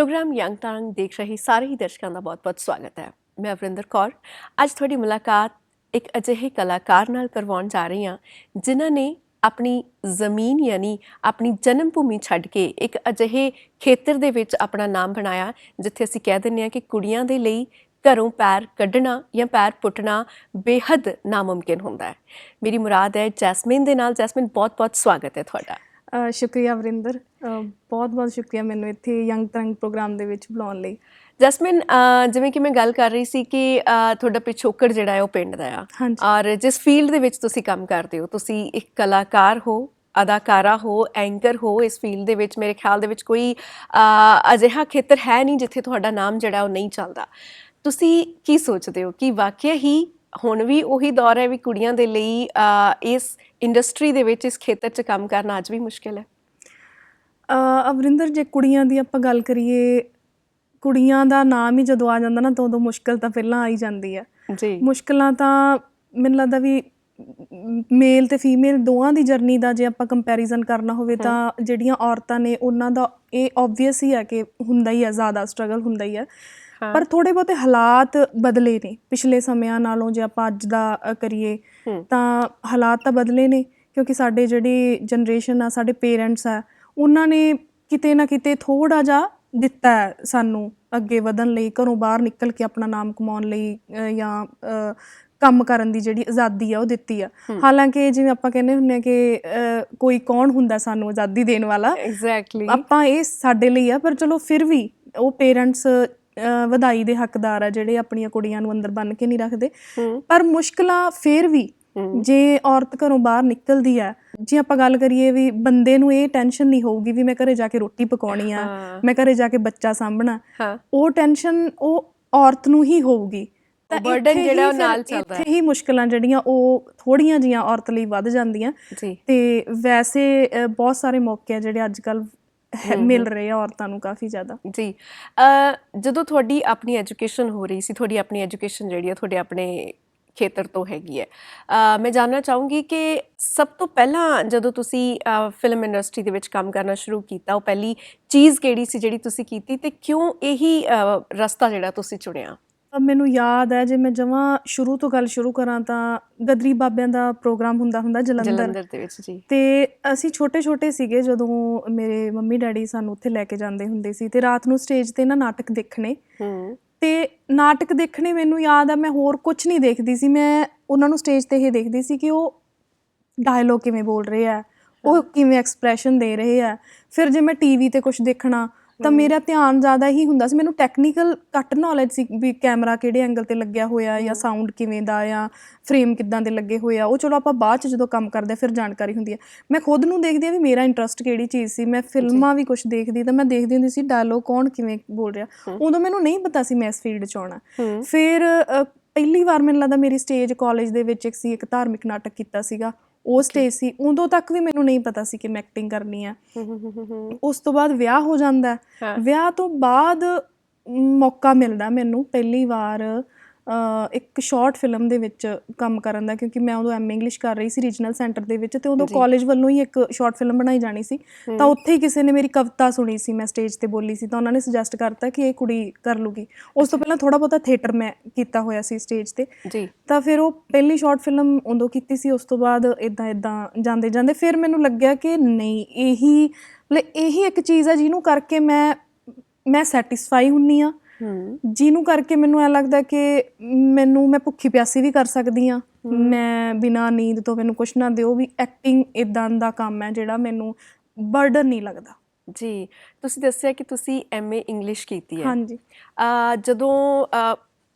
Programme young ਟੰਗ ਦੇਖ ਰਹੇ ਸਾਰੇ ਹੀ ਦਰਸ਼ਕਾਂ ਦਾ ਬਹੁਤ-ਬਹੁਤ ਸਵਾਗਤ ਹੈ ਮੈਂ ਅਵਰਿੰਦਰ ਕੌਰ ਅੱਜ ਤੁਹਾਡੀ ਮੁਲਾਕਾਤ ਇੱਕ ਅਜਿਹੇ ਕਲਾਕਾਰ ਨਾਲ ਕਰਵਾਉਣ ਜਾ ਰਹੀ ਹਾਂ ਜਿਨ੍ਹਾਂ ਨੇ ਆਪਣੀ ਜ਼ਮੀਨ ਯਾਨੀ ਆਪਣੀ ਜਨਮ ਭੂਮੀ ਛੱਡ ਕੇ ਇੱਕ ਅਜਿਹੇ ਖੇਤਰ ਦੇ ਵਿੱਚ ਆਪਣਾ ਨਾਮ ਬਣਾਇਆ ਜਿੱਥੇ ਅਸੀਂ ਕਹਿ ਦਿੰਦੇ ਹਾਂ ਕਿ ਕੁੜੀਆਂ ਦੇ ਲਈ ਘਰੋਂ ਪੈਰ ਕੱਢਣਾ ਜਾਂ ਪੈਰ ਪੁੱਟਣਾ ਬੇਹੱਦ ਨਾਮੁਮਕਿਨ ਹੁੰਦਾ ਹੈ ਮੇਰੀ ਮੁਰਾਦ ਹੈ ਜੈਸਮਿਨ ਦੇ ਨਾਲ ਜੈਸਮਿਨ ਬਹੁਤ-ਬਹੁਤ ਸਵਾਗਤ ਹੈ ਤੁਹਾਡਾ ਸ਼ੁਕਰੀਆ ਵਰਿੰਦਰ। ਬਹੁਤ ਬਹੁਤ ਸ਼ੁਕਰੀਆ ਮੈਨੂੰ ਇੱਥੇ ਯੰਗ ਤਰੰਗ ਪ੍ਰੋਗਰਾਮ ਦੇ ਵਿੱਚ ਬੁਲਾਉਣ ਲਈ। ਜਸਮਿਨ ਜਿਵੇਂ ਕਿ ਮੈਂ ਗੱਲ ਕਰ ਰਹੀ ਸੀ ਕਿ ਤੁਹਾਡਾ ਪਿਛੋਕੜ ਜਿਹੜਾ ਹੈ ਉਹ ਪਿੰਡ ਦਾ ਆ। ਔਰ ਜਿਸ ਫੀਲਡ ਦੇ ਵਿੱਚ ਤੁਸੀਂ ਕੰਮ ਕਰਦੇ ਹੋ ਤੁਸੀਂ ਇੱਕ ਕਲਾਕਾਰ ਹੋ ਅਦਾਕਾਰਾ ਹੋ ਐਂਕਰ ਹੋ ਇਸ ਫੀਲਡ ਦੇ ਵਿੱਚ ਮੇਰੇ ਖਿਆਲ ਦੇ ਵਿੱਚ ਕੋਈ ਅਜਿਹਾ ਖੇਤਰ ਹੈ ਨਹੀਂ ਜਿੱਥੇ ਤੁਹਾਡਾ ਨਾਮ ਜਿਹੜਾ ਉਹ ਨਹੀਂ ਚੱਲਦਾ। ਤੁਸੀਂ ਕੀ ਸੋਚਦੇ ਹੋ? ਕਿ ਵਾਕਿਆ ਹੀ ਹੁਣ ਵੀ ਉਹੀ ਦੌਰ ਹੈ ਵੀ ਕੁੜੀਆਂ ਦੇ ਲਈ ਇਸ ਇੰਡਸਟਰੀ ਦੇ ਵਿੱਚ ਇਸ ਖੇਤਰ 'ਚ ਕੰਮ ਕਰਨਾ ਅੱਜ ਵੀ ਮੁਸ਼ਕਿਲ ਹੈ। ਅ, ਅਵਰਿੰਦਰ ਜੇ ਕੁੜੀਆਂ ਦੀ ਆਪਾਂ ਗੱਲ ਕਰੀਏ ਕੁੜੀਆਂ ਦਾ ਨਾਮ ਹੀ ਜਦੋਂ ਆ ਜਾਂਦਾ ਨਾ ਤਾਂ ਉਦੋਂ ਮੁਸ਼ਕਲ ਤਾਂ ਪਹਿਲਾਂ ਆ ਹੀ ਜਾਂਦੀ ਹੈ। ਜੀ। ਮੁਸ਼ਕਲਾਂ ਤਾਂ ਮੈਨੂੰ ਲੱਗਦਾ ਵੀ ਮੇਲ ਤੇ ਫੀਮੇਲ ਦੋਵਾਂ ਦੀ ਜਰਨੀ ਦਾ ਜੇ ਆਪਾਂ ਕੰਪੈਰੀਜ਼ਨ ਕਰਨਾ ਹੋਵੇ ਤਾਂ ਜਿਹੜੀਆਂ ਔਰਤਾਂ ਨੇ ਉਹਨਾਂ ਦਾ ਇਹ ਆਬਵੀਅਸ ਹੀ ਹੈ ਕਿ ਹੁੰਦਾ ਹੀ ਹੈ ਜ਼ਿਆਦਾ ਸਟਰਗਲ ਹੁੰਦਾ ਹੀ ਹੈ ਹਾਂ। ਪਰ ਥੋੜੇ ਬਹੁਤੇ ਹਾਲਾਤ ਬਦਲੇ ਨੇ ਪਿਛਲੇ ਸਮਿਆਂ ਨਾਲੋਂ ਜੇ ਆਪਾਂ ਅੱਜ ਦਾ ਕਰੀਏ। ਤਾਂ ਹਾਲਾਤ ਤਾਂ ਬਦਲੇ ਨੇ ਕਿਉਂਕਿ ਸਾਡੇ ਜਿਹੜੀ ਜਨਰੇਸ਼ਨ ਆ ਸਾਡੇ ਪੇਰੈਂਟਸ ਆ ਉਹਨਾਂ ਨੇ ਕਿਤੇ ਨਾ ਕਿਤੇ ਥੋੜਾ ਜਿਹਾ ਦਿੱਤਾ ਸਾਨੂੰ ਅੱਗੇ ਵਧਣ ਲਈ ਘਰੋਂ ਬਾਹਰ ਨਿਕਲ ਕੇ ਆਪਣਾ ਨਾਮ ਕਮਾਉਣ ਲਈ ਜਾਂ ਕੰਮ ਕਰਨ ਦੀ ਜਿਹੜੀ ਆਜ਼ਾਦੀ ਆ ਉਹ ਦਿੱਤੀ ਆ। ਹਾਲਾਂਕਿ ਜਿਵੇਂ ਆਪਾਂ ਕਹਿੰਦੇ ਹੁੰਦੇ ਆ ਕਿ ਕੋਈ ਕੌਣ ਹੁੰਦਾ ਸਾਨੂੰ ਆਜ਼ਾਦੀ ਦੇਣ ਵਾਲਾ? ਐਗਜ਼ੈਕਟਲੀ ਆਪਾਂ ਇਹ ਸਾਡੇ ਲਈ ਆ ਪਰ ਚਲੋ ਫਿਰ ਵੀ ਉਹ ਪੇਰੈਂਟਸ ਵਧਾਈ ਦੇ ਹੱਕਦਾਰ ਆ ਜਿਹੜੇ ਆਪਣੀਆਂ ਕੁੜੀਆਂ ਨੂੰ ਅੰਦਰ ਬੰਨ ਕੇ ਨਹੀਂ ਰੱਖਦੇ ਪਰ ਮੁਸ਼ਕਲਾਂ ਫੇਰ ਵੀ। ਜੇ ਔਰਤ ਘਰੋਂ ਬਾਹਰ ਨਿਕਲਦੀ ਆ ਜੇ ਆਪਾਂ ਗੱਲ ਕਰੀਏ ਵੀ ਬੰਦੇ ਨੂੰ ਇਹ ਟੈਨਸ਼ਨ ਨਹੀਂ ਹੋਊਗੀ ਵੀ ਮੈਂ ਘਰੇ ਜਾ ਕੇ ਰੋਟੀ ਪਕਾਉਣੀ ਆ। ਮੈਂ ਘਰੇ ਜਾ ਕੇ ਬੱਚਾ ਸਾਂਭਣਾ ਉਹ ਟੈਨਸ਼ਨ ਉਹ ਔਰਤ ਨੂੰ ਹੀ ਹੋਊਗੀ ਤਾਂ ਇੱਥੇ ਜਿਹੜਾ ਉਹ ਨਾਲ ਚੱਲਦਾ। ਇੱਥੇ ਹੀ ਮੁਸ਼ਕਲਾਂ ਜਿਹੜੀਆਂ ਉਹ ਥੋੜੀਆਂ ਜੀਆਂ ਔਰਤ ਲਈ ਵੱਧ ਜਾਂਦੀਆਂ ਤੇ ਵੈਸੇ ਬਹੁਤ ਸਾਰੇ ਮੌਕੇ ਆ ਜਿਹੜੇ ਅੱਜ ਕੱਲ ਮਿਲ ਰਹੇ ਆ ਔਰਤਾਂ ਨੂੰ ਕਾਫੀ ਜ਼ਿਆਦਾ। ਜੀ ਅ, ਜਦੋਂ ਤੁਹਾਡੀ ਆਪਣੀ ਐਜੂਕੇਸ਼ਨ ਹੋ ਰਹੀ ਸੀ ਤੁਹਾਡੀ ਆਪਣੀ ਐਜੂਕੇਸ਼ਨ ਜਿਹੜੀ ਹੈ ਤੁਹਾਡੇ ਆਪਣੇ ਖੇਤਰ ਤੋਂ ਹੈਗੀ ਹੈ ਅ, ਮੈਂ ਜਾਨਣਾ ਚਾਹੂੰਗੀ ਕਿ ਸਭ ਤੋਂ ਪਹਿਲਾਂ ਜਦੋਂ ਤੁਸੀਂ ਫਿਲਮ ਇੰਡਸਟਰੀ ਦੇ ਵਿੱਚ ਕੰਮ ਕਰਨਾ ਸ਼ੁਰੂ ਕੀਤਾ ਉਹ ਪਹਿਲੀ ਚੀਜ਼ ਕਿਹੜੀ ਸੀ ਜਿਹੜੀ ਤੁਸੀਂ ਕੀਤੀ ਤੇ ਕਿਉਂ ਇਹੀ ਅ, ਰਸਤਾ ਜਿਹੜਾ ਤੁਸੀਂ ਚੁਣਿਆ? ਮੈਨੂੰ ਯਾਦ ਹੈ ਜੇ ਮੈਂ ਜਮਾਂ ਸ਼ੁਰੂ ਤੋਂ ਗੱਲ ਸ਼ੁਰੂ ਕਰਾਂ ਤਾਂ ਗਦਰੀ ਬਾਬਿਆਂ ਦਾ ਪ੍ਰੋਗਰਾਮ ਹੁੰਦਾ ਹੁੰਦਾ ਜਲੰਧਰ। ਜਲੰਧਰ ਦੇ ਵਿੱਚ ਜੀ। ਤੇ ਅਸੀਂ ਛੋਟੇ ਛੋਟੇ ਸੀਗੇ ਜਦੋਂ ਮੇਰੇ ਮੰਮੀ ਡੈਡੀ ਸਾਨੂੰ ਉੱਥੇ ਲੈ ਕੇ ਜਾਂਦੇ ਹੁੰਦੇ ਸੀ ਤੇ ਰਾਤ ਨੂੰ ਸਟੇਜ ਤੇ ਨਾ ਨਾਟਕ ਦੇਖਣੇ। ਹੂੰ। ਤੇ ਨਾਟਕ ਦੇਖਣੇ ਮੈਨੂੰ ਯਾਦ ਆ ਮੈਂ ਹੋਰ ਕੁਝ ਨਹੀਂ ਦੇਖਦੀ ਸੀ। ਮੈਂ ਉਹਨਾਂ ਨੂੰ ਸਟੇਜ ਤੇ ਇਹ ਦੇਖਦੀ ਸੀ ਕਿ ਉਹ ਡਾਇਲੋਗ ਕਿਵੇਂ ਬੋਲ ਰਹੇ ਆ ਉਹ ਕਿਵੇਂ ਐਕਸਪ੍ਰੈਸ਼ਨ ਦੇ ਰਹੇ ਆ। ਫਿਰ ਜੇ ਮੈਂ ਟੀਵੀ ਤੇ ਕੁਝ ਦੇਖਣਾ ਤਾਂ ਮੇਰਾ ਧਿਆਨ ਜ਼ਿਆਦਾ ਹੀ ਹੁੰਦਾ ਸੀ ਮੈਨੂੰ ਟੈਕਨੀਕਲ ਘੱਟ ਨੌਲੇਜ ਸੀ ਵੀ ਕੈਮਰਾ ਕਿਹੜੇ ਐਂਗਲ ਤੇ ਲੱਗਿਆ ਹੋਇਆ ਜਾਂ ਸਾਊਂਡ ਕਿਵੇਂ ਦਾ ਜਾਂ ਫਰੇਮ ਕਿੱਦਾਂ ਦੇ ਲੱਗੇ ਹੋਏ ਆ ਉਹ ਚਲੋ ਆਪਾਂ ਬਾਅਦ ਚ ਜਦੋਂ ਕੰਮ ਕਰਦੇ ਫਿਰ ਜਾਣਕਾਰੀ ਹੁੰਦੀ ਆ। ਮੈਂ ਖੁਦ ਨੂੰ ਦੇਖਦੀ ਆ ਵੀ ਮੇਰਾ ਇੰਟਰਸਟ ਕਿਹੜੀ ਚੀਜ਼ ਸੀ ਮੈਂ ਫਿਲਮਾਂ ਵੀ ਕੁਝ ਦੇਖਦੀ ਤਾਂ ਮੈਂ ਦੇਖਦੀ ਹੁੰਦੀ ਸੀ ਡਾਇਲੋਗ ਕੌਣ ਕਿਵੇਂ ਬੋਲ ਰਿਹਾ। ਉਦੋਂ ਮੈਨੂੰ ਨਹੀਂ ਪਤਾ ਸੀ ਮੈਂ ਇਸ ਫੀਲਡ ਚ ਆਉਣਾ। ਫਿਰ ਪਹਿਲੀ ਵਾਰ ਮੈਨੂੰ ਲੱਗਦਾ ਮੇਰੀ ਸਟੇਜ ਕਾਲਜ ਦੇ ਵਿੱਚ ਇੱਕ ਸੀ ਇੱਕ ਧਾਰਮਿਕ ਨਾਟਕ ਕੀਤਾ ਸੀਗਾ। ਉਹ ਸਟੇਜ ਸੀ ਉਦੋਂ ਤੱਕ ਵੀ ਮੈਨੂੰ ਨਹੀਂ ਪਤਾ ਸੀ ਕਿ ਮੈਂ ਐਕਟਿੰਗ ਕਰਨੀ ਆ। ਉਸ ਤੋਂ ਬਾਅਦ ਵਿਆਹ ਹੋ ਜਾਂਦਾ। ਵਿਆਹ ਤੋਂ ਬਾਅਦ ਮੌਕਾ ਮਿਲਦਾ ਮੈਨੂੰ ਪਹਿਲੀ ਵਾਰ ਇੱਕ ਸ਼ਾਰਟ ਫਿਲਮ ਦੇ ਵਿੱਚ ਕੰਮ ਕਰਨ ਦਾ ਕਿਉਂਕਿ ਮੈਂ ਉਦੋਂ ਐਮ ਇੰਗਲਿਸ਼ ਕਰ ਰਹੀ ਸੀ ਰੀਜਨਲ ਸੈਂਟਰ ਦੇ ਵਿੱਚ ਤੇ ਉਦੋਂ ਕਾਲਜ ਵੱਲੋਂ ਹੀ ਇੱਕ ਸ਼ਾਰਟ ਫਿਲਮ ਬਣਾਈ ਜਾਣੀ ਸੀ। ਤਾਂ ਉੱਥੇ ਹੀ ਕਿਸੇ ਨੇ ਮੇਰੀ ਕਵਿਤਾ ਸੁਣੀ ਸੀ ਮੈਂ ਸਟੇਜ ਤੇ ਬੋਲੀ ਸੀ ਤਾਂ ਉਹਨਾਂ ਨੇ ਸੁਜੈਸਟ ਕਰਤਾ ਕਿ ਇਹ ਕੁੜੀ ਕਰ ਲੂਗੀ। ਉਸ ਤੋਂ ਪਹਿਲਾਂ ਥੋੜਾ ਬਹੁਤਾ ਥੀਏਟਰ ਮੈਂ ਕੀਤਾ ਹੋਇਆ ਸੀ ਸਟੇਜ ਤੇ। ਜੀ। ਤਾਂ ਫਿਰ ਉਹ ਪਹਿਲੀ ਸ਼ਾਰਟ ਫਿਲਮ ਉਦੋਂ ਕੀਤੀ ਸੀ ਉਸ ਤੋਂ ਬਾਅਦ ਇਦਾਂ ਇਦਾਂ ਜਾਂਦੇ ਜਾਂਦੇ ਫਿਰ ਮੈਨੂੰ ਲੱਗਿਆ ਕਿ ਨਹੀਂ ਇਹੀ ਮਤਲਬ ਇਹੀ ਇੱਕ ਚੀਜ਼ ਹੈ ਜਿਹਨੂੰ ਕਰਕੇ ਮੈਂ ਮੈਂ ਸੈਟੀਸਫਾਈ ਹੁੰਨੀ ਆ। ਜਿਹਨੂੰ ਕਰਕੇ ਮੈਨੂੰ ਐ ਲੱਗਦਾ ਕਿ ਮੈਨੂੰ ਮੈਂ ਭੁੱਖੀ ਪਿਆਸੀ ਵੀ ਕਰ ਸਕਦੀ ਆ। ਮੈਂ ਬਿਨਾ ਨੀਂਦ ਤੋਂ ਮੈਨੂੰ ਕੁਛ ਨਾ ਦਿਓ ਵੀ ਐਕਟਿੰਗ ਇਦਾਂ ਦਾ ਕੰਮ ਹੈ ਜਿਹੜਾ ਮੈਨੂੰ ਬਰਡਨ ਨਹੀਂ ਲੱਗਦਾ। ਜੀ ਤੁਸੀਂ ਦੱਸਿਆ ਕਿ ਤੁਸੀਂ ਐਮਏ ਇੰਗਲਿਸ਼ ਕੀਤੀ ਹੈ। ਹਾਂਜੀ। ਅ, ਜਦੋਂ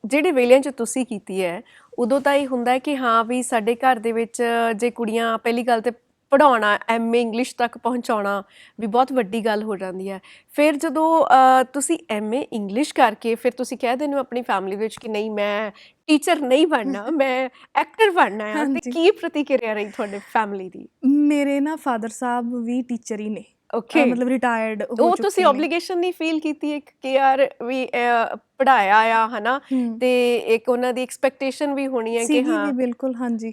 ਜਿਹੜੇ ਵੇਲਿਆਂ 'ਚ ਤੁਸੀਂ ਕੀਤੀ ਹੈ ਉਦੋਂ ਤਾਂ ਇਹ ਹੁੰਦਾ ਹੈ ਕਿ ਹਾਂ ਵੀ ਸਾਡੇ ਘਰ ਦੇ ਵਿੱਚ ਜੇ ਕੁੜੀਆਂ ਪਹਿਲੀ ਗੱਲ ਤੇ ਪੜਾਉਣਾ ਐਮਏ ਇੰਗਲਿਸ਼ ਤੱਕ ਪਹੁੰਚਾਉਣਾ ਵੀ ਬਹੁਤ ਵੱਡੀ ਗੱਲ ਹੋ ਜਾਂਦੀ ਹੈ ਫਿਰ ਜਦੋਂ ਅ, ਤੁਸੀਂ ਐਮਏ ਇੰਗਲਿਸ਼ ਕਰਕੇ ਫਿਰ ਤੁਸੀਂ ਕਹਿ ਦਿੰਦੇ ਹੋ ਆਪਣੀ ਫੈਮਿਲੀ ਵਿੱਚ ਕਿ ਨਹੀਂ ਮੈਂ ਟੀਚਰ ਨਹੀਂ ਬਣਨਾ ਮੈਂ ਐਕਟਰ ਬਣਨਾ ਹੈ ਤੇ ਹਾਂਜੀ। ਕੀ ਪ੍ਰਤੀਕਿਰਿਆ ਰਹੀ ਤੁਹਾਡੇ ਫੈਮਿਲੀ ਦੀ ਮੇਰੇ ਨਾ ਫਾਦਰ ਸਾਹਿਬ ਵੀ ਟੀਚਰ ਹੀ ਨੇ ਓਕੇ ਅਹ ਮਤਲਬ ਰਿਟਾਇਰਡ ਹੋ ਉਹ ਚੁੱਕੇ ਤੁਸੀਂ ਨੇ। ਆਬਲੀਗੇਸ਼ਨ ਨਹੀਂ ਫੀਲ ਕੀਤੀ ਇੱਕ ਕਿ ਯਾਰ ਵੀ ਅਹ, ਪੜ੍ਹਾਇਆ ਆ ਹਨਾ ਹੂੰ। ਤੇ ਇੱਕ ਉਹਨਾਂ ਦੀ ਐਕਸਪੈਕਟੇਸ਼ਨ ਵੀ ਹੋਣੀ ਹੈ ਕਿ ਸੀਗੀ ਹਾਂ ਵੀ ਬਿਲਕੁਲ ਹਾਂਜੀ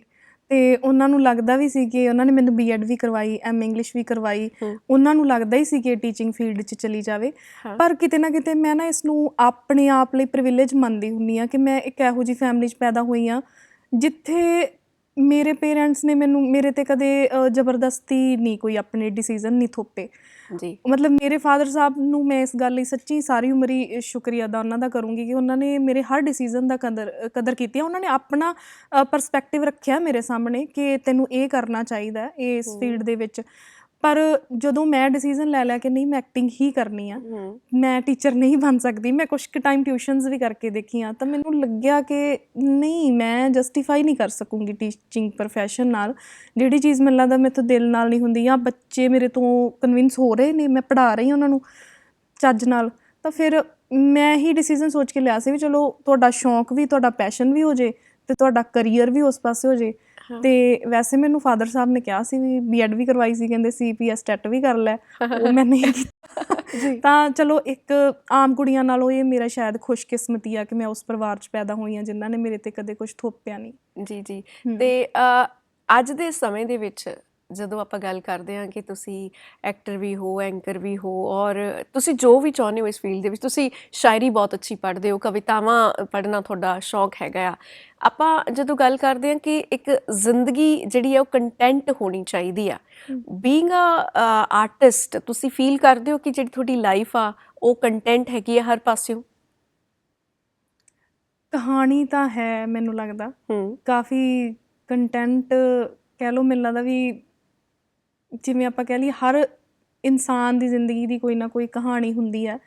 ਤੇ ਉਹਨਾਂ ਨੂੰ ਲੱਗਦਾ ਵੀ ਸੀ ਕਿ ਉਹਨਾਂ ਨੇ ਮੈਨੂੰ ਬੀਐਡ ਵੀ ਕਰਵਾਈ ਐਮ ਇੰਗਲਿਸ਼ ਵੀ ਕਰਵਾਈ। ਉਹਨਾਂ ਨੂੰ ਲੱਗਦਾ ਹੀ ਸੀ ਕਿ ਟੀਚਿੰਗ ਫੀਲਡ 'ਚ ਚਲੀ ਜਾਵੇ। ਪਰ ਕਿਤੇ ਨਾ ਕਿਤੇ ਮੈਂ ਨਾ ਇਸ ਨੂੰ ਆਪਣੇ ਆਪ ਲਈ ਪ੍ਰਿਵਿਲੇਜ ਮੰਨਦੀ ਹੁੰਨੀ ਆ ਕਿ ਮੈਂ ਇੱਕ ਇਹੋ ਜਿਹੀ ਫੈਮਿਲੀ 'ਚ ਪੈਦਾ ਹੋਈ ਆ ਜਿੱਥੇ ਮੇਰੇ ਪੇਰੈਂਟਸ ਨੇ ਮੈਨੂੰ ਮੇਰੇ ਤੇ ਕਦੇ ਜ਼ਬਰਦਸਤੀ ਨਹੀਂ ਕੋਈ ਆਪਣੇ ਡਿਸੀਜਨ ਨਹੀਂ ਥੋਪੇ ਜੀ। ਮਤਲਬ ਮੇਰੇ ਫਾਦਰ ਸਾਹਿਬ ਨੂੰ ਮੈਂ ਇਸ ਗੱਲ ਲਈ ਸੱਚੀ ਸਾਰੀ ਉਮਰ ਹੀ ਸ਼ੁਕਰੀਆ ਅਦਾ ਉਹਨਾਂ ਦਾ ਕਰੂੰਗੀ ਕਿ ਉਹਨਾਂ ਨੇ ਮੇਰੇ ਹਰ ਡਿਸੀਜਨ ਦਾ ਕਦਰ ਕਦਰ ਕੀਤੀ ਹੈ ਉਹਨਾਂ ਨੇ ਆਪਣਾ ਪਰਸਪੈਕਟਿਵ ਰੱਖਿਆ ਮੇਰੇ ਸਾਹਮਣੇ ਕਿ ਤੈਨੂੰ ਇਹ ਕਰਨਾ ਚਾਹੀਦਾ ਇਸ। ਫੀਲਡ ਦੇ ਵਿੱਚ। ਪਰ ਜਦੋਂ ਮੈਂ ਡਿਸੀਜਨ ਲੈ ਲਿਆ ਕਿ ਨਹੀਂ ਮੈਂ ਐਕਟਿੰਗ ਹੀ ਕਰਨੀ ਆ ਮੈਂ ਟੀਚਰ ਨਹੀਂ ਬਣ ਸਕਦੀ ਮੈਂ ਕੁਝ ਕੁ ਟਾਈਮ ਟਿਊਸ਼ਨਸ ਵੀ ਕਰਕੇ ਦੇਖੀਆਂ ਤਾਂ ਮੈਨੂੰ ਲੱਗਿਆ ਕਿ ਨਹੀਂ ਮੈਂ ਜਸਟੀਫਾਈ ਨਹੀਂ ਕਰ ਸਕੂੰਗੀ ਟੀਚਿੰਗ profession ਨਾਲ ਜਿਹੜੀ ਚੀਜ਼ ਮੈਨੂੰ ਲੱਗਦਾ ਮੇਰੇ ਤੋਂ ਦਿਲ ਨਾਲ ਨਹੀਂ ਹੁੰਦੀ ਜਾਂ ਬੱਚੇ ਮੇਰੇ ਤੋਂ ਕਨਵਿੰਸ ਹੋ ਰਹੇ ਨੇ ਮੈਂ ਪੜ੍ਹਾ ਰਹੀ ਹਾਂ ਉਹਨਾਂ ਨੂੰ ਚੱਜ ਨਾਲ ਤਾਂ ਫਿਰ ਮੈਂ ਹੀ ਡਿਸੀਜਨ ਸੋਚ ਕੇ ਲਿਆ ਸੀ ਵੀ ਚਲੋ ਤੁਹਾਡਾ ਸ਼ੌਂਕ ਵੀ ਤੁਹਾਡਾ ਪੈਸ਼ਨ ਵੀ ਹੋ ਜੇ ਤੇ ਤੁਹਾਡਾ ਕੈਰੀਅਰ ਵੀ ਉਸ ਪਾਸੇ ਹੋ ਜੇ। ਤੇ ਵੈਸੇ ਮੈਨੂੰ ਫਾਦਰ ਸਾਹਿਬ ਨੇ ਕਿਹਾ ਸੀ ਵੀ ਬੀਐਡ ਵੀ ਕਰਵਾਈ ਸੀ ਕਹਿੰਦੇ ਸੀਪੀਐਸ ਟੈਟ ਵੀ ਕਰ ਲੈ। ਉਹ ਮੈਂ ਨਹੀਂ ਕੀਤਾ। ਜੀ। ਤਾਂ ਚਲੋ ਇੱਕ ਆਮ ਕੁੜੀਆਂ ਨਾਲੋਂ ਇਹ ਮੇਰਾ ਸ਼ਾਇਦ ਖੁਸ਼ਕਿਸਮਤੀ ਆ ਕਿ ਮੈਂ ਉਸ ਪਰਿਵਾਰ 'ਚ ਪੈਦਾ ਹੋਈ ਹਾਂ ਜਿਨ੍ਹਾਂ ਨੇ ਮੇਰੇ ਤੇ ਕਦੇ ਕੁਝ ਥੋਪਿਆ ਨਹੀਂ। ਜੀ ਜੀ। ਤੇ ਅ, ਅੱਜ ਦੇ ਸਮੇਂ ਦੇ ਵਿੱਚ ਜਦੋਂ ਆਪਾਂ ਗੱਲ ਕਰਦੇ ਹਾਂ ਕਿ ਤੁਸੀਂ ਐਕਟਰ ਵੀ ਹੋ ਐਂਕਰ ਵੀ ਹੋ ਔਰ ਤੁਸੀਂ ਜੋ ਵੀ ਚਾਹੁੰਦੇ ਹੋ ਇਸ ਫੀਲਡ ਦੇ ਵਿੱਚ ਤੁਸੀਂ ਸ਼ਾਇਰੀ ਬਹੁਤ ਅੱਛੀ ਪੜ੍ਹਦੇ ਹੋ ਕਵਿਤਾਵਾਂ ਪੜ੍ਹਨਾ ਤੁਹਾਡਾ ਸ਼ੌਂਕ ਹੈਗਾ ਆ। ਆਪਾਂ ਜਦੋਂ ਗੱਲ ਕਰਦੇ ਹਾਂ ਕਿ ਇੱਕ ਜ਼ਿੰਦਗੀ ਜਿਹੜੀ ਹੈ ਉਹ ਕੰਟੈਂਟ ਹੋਣੀ ਚਾਹੀਦੀ ਆ। ਬੀਇੰਗ ਅ ਆਰਟਿਸਟ ਤੁਸੀਂ ਫੀਲ ਕਰਦੇ ਹੋ ਕਿ ਜਿਹੜੀ ਤੁਹਾਡੀ ਲਾਈਫ ਆ ਉਹ ਕੰਟੈਂਟ ਹੈਗੀ ਆ ਹਰ ਪਾਸਿਓਂ? ਕਹਾਣੀ ਤਾਂ ਹੈ ਮੈਨੂੰ ਲੱਗਦਾ। ਕਾਫੀ ਕੰਟੈਂਟ ਕਹਿ ਲਓ ਮੈਨੂੰ ਲੱਗਦਾ ਵੀ ਜਿਵੇਂ ਆਪਾਂ ਕਹਿ ਲਈਏ ਹਰ ਇਨਸਾਨ ਦੀ ਜ਼ਿੰਦਗੀ ਦੀ ਕੋਈ ਨਾ ਕੋਈ ਕਹਾਣੀ ਹੁੰਦੀ ਹੈ।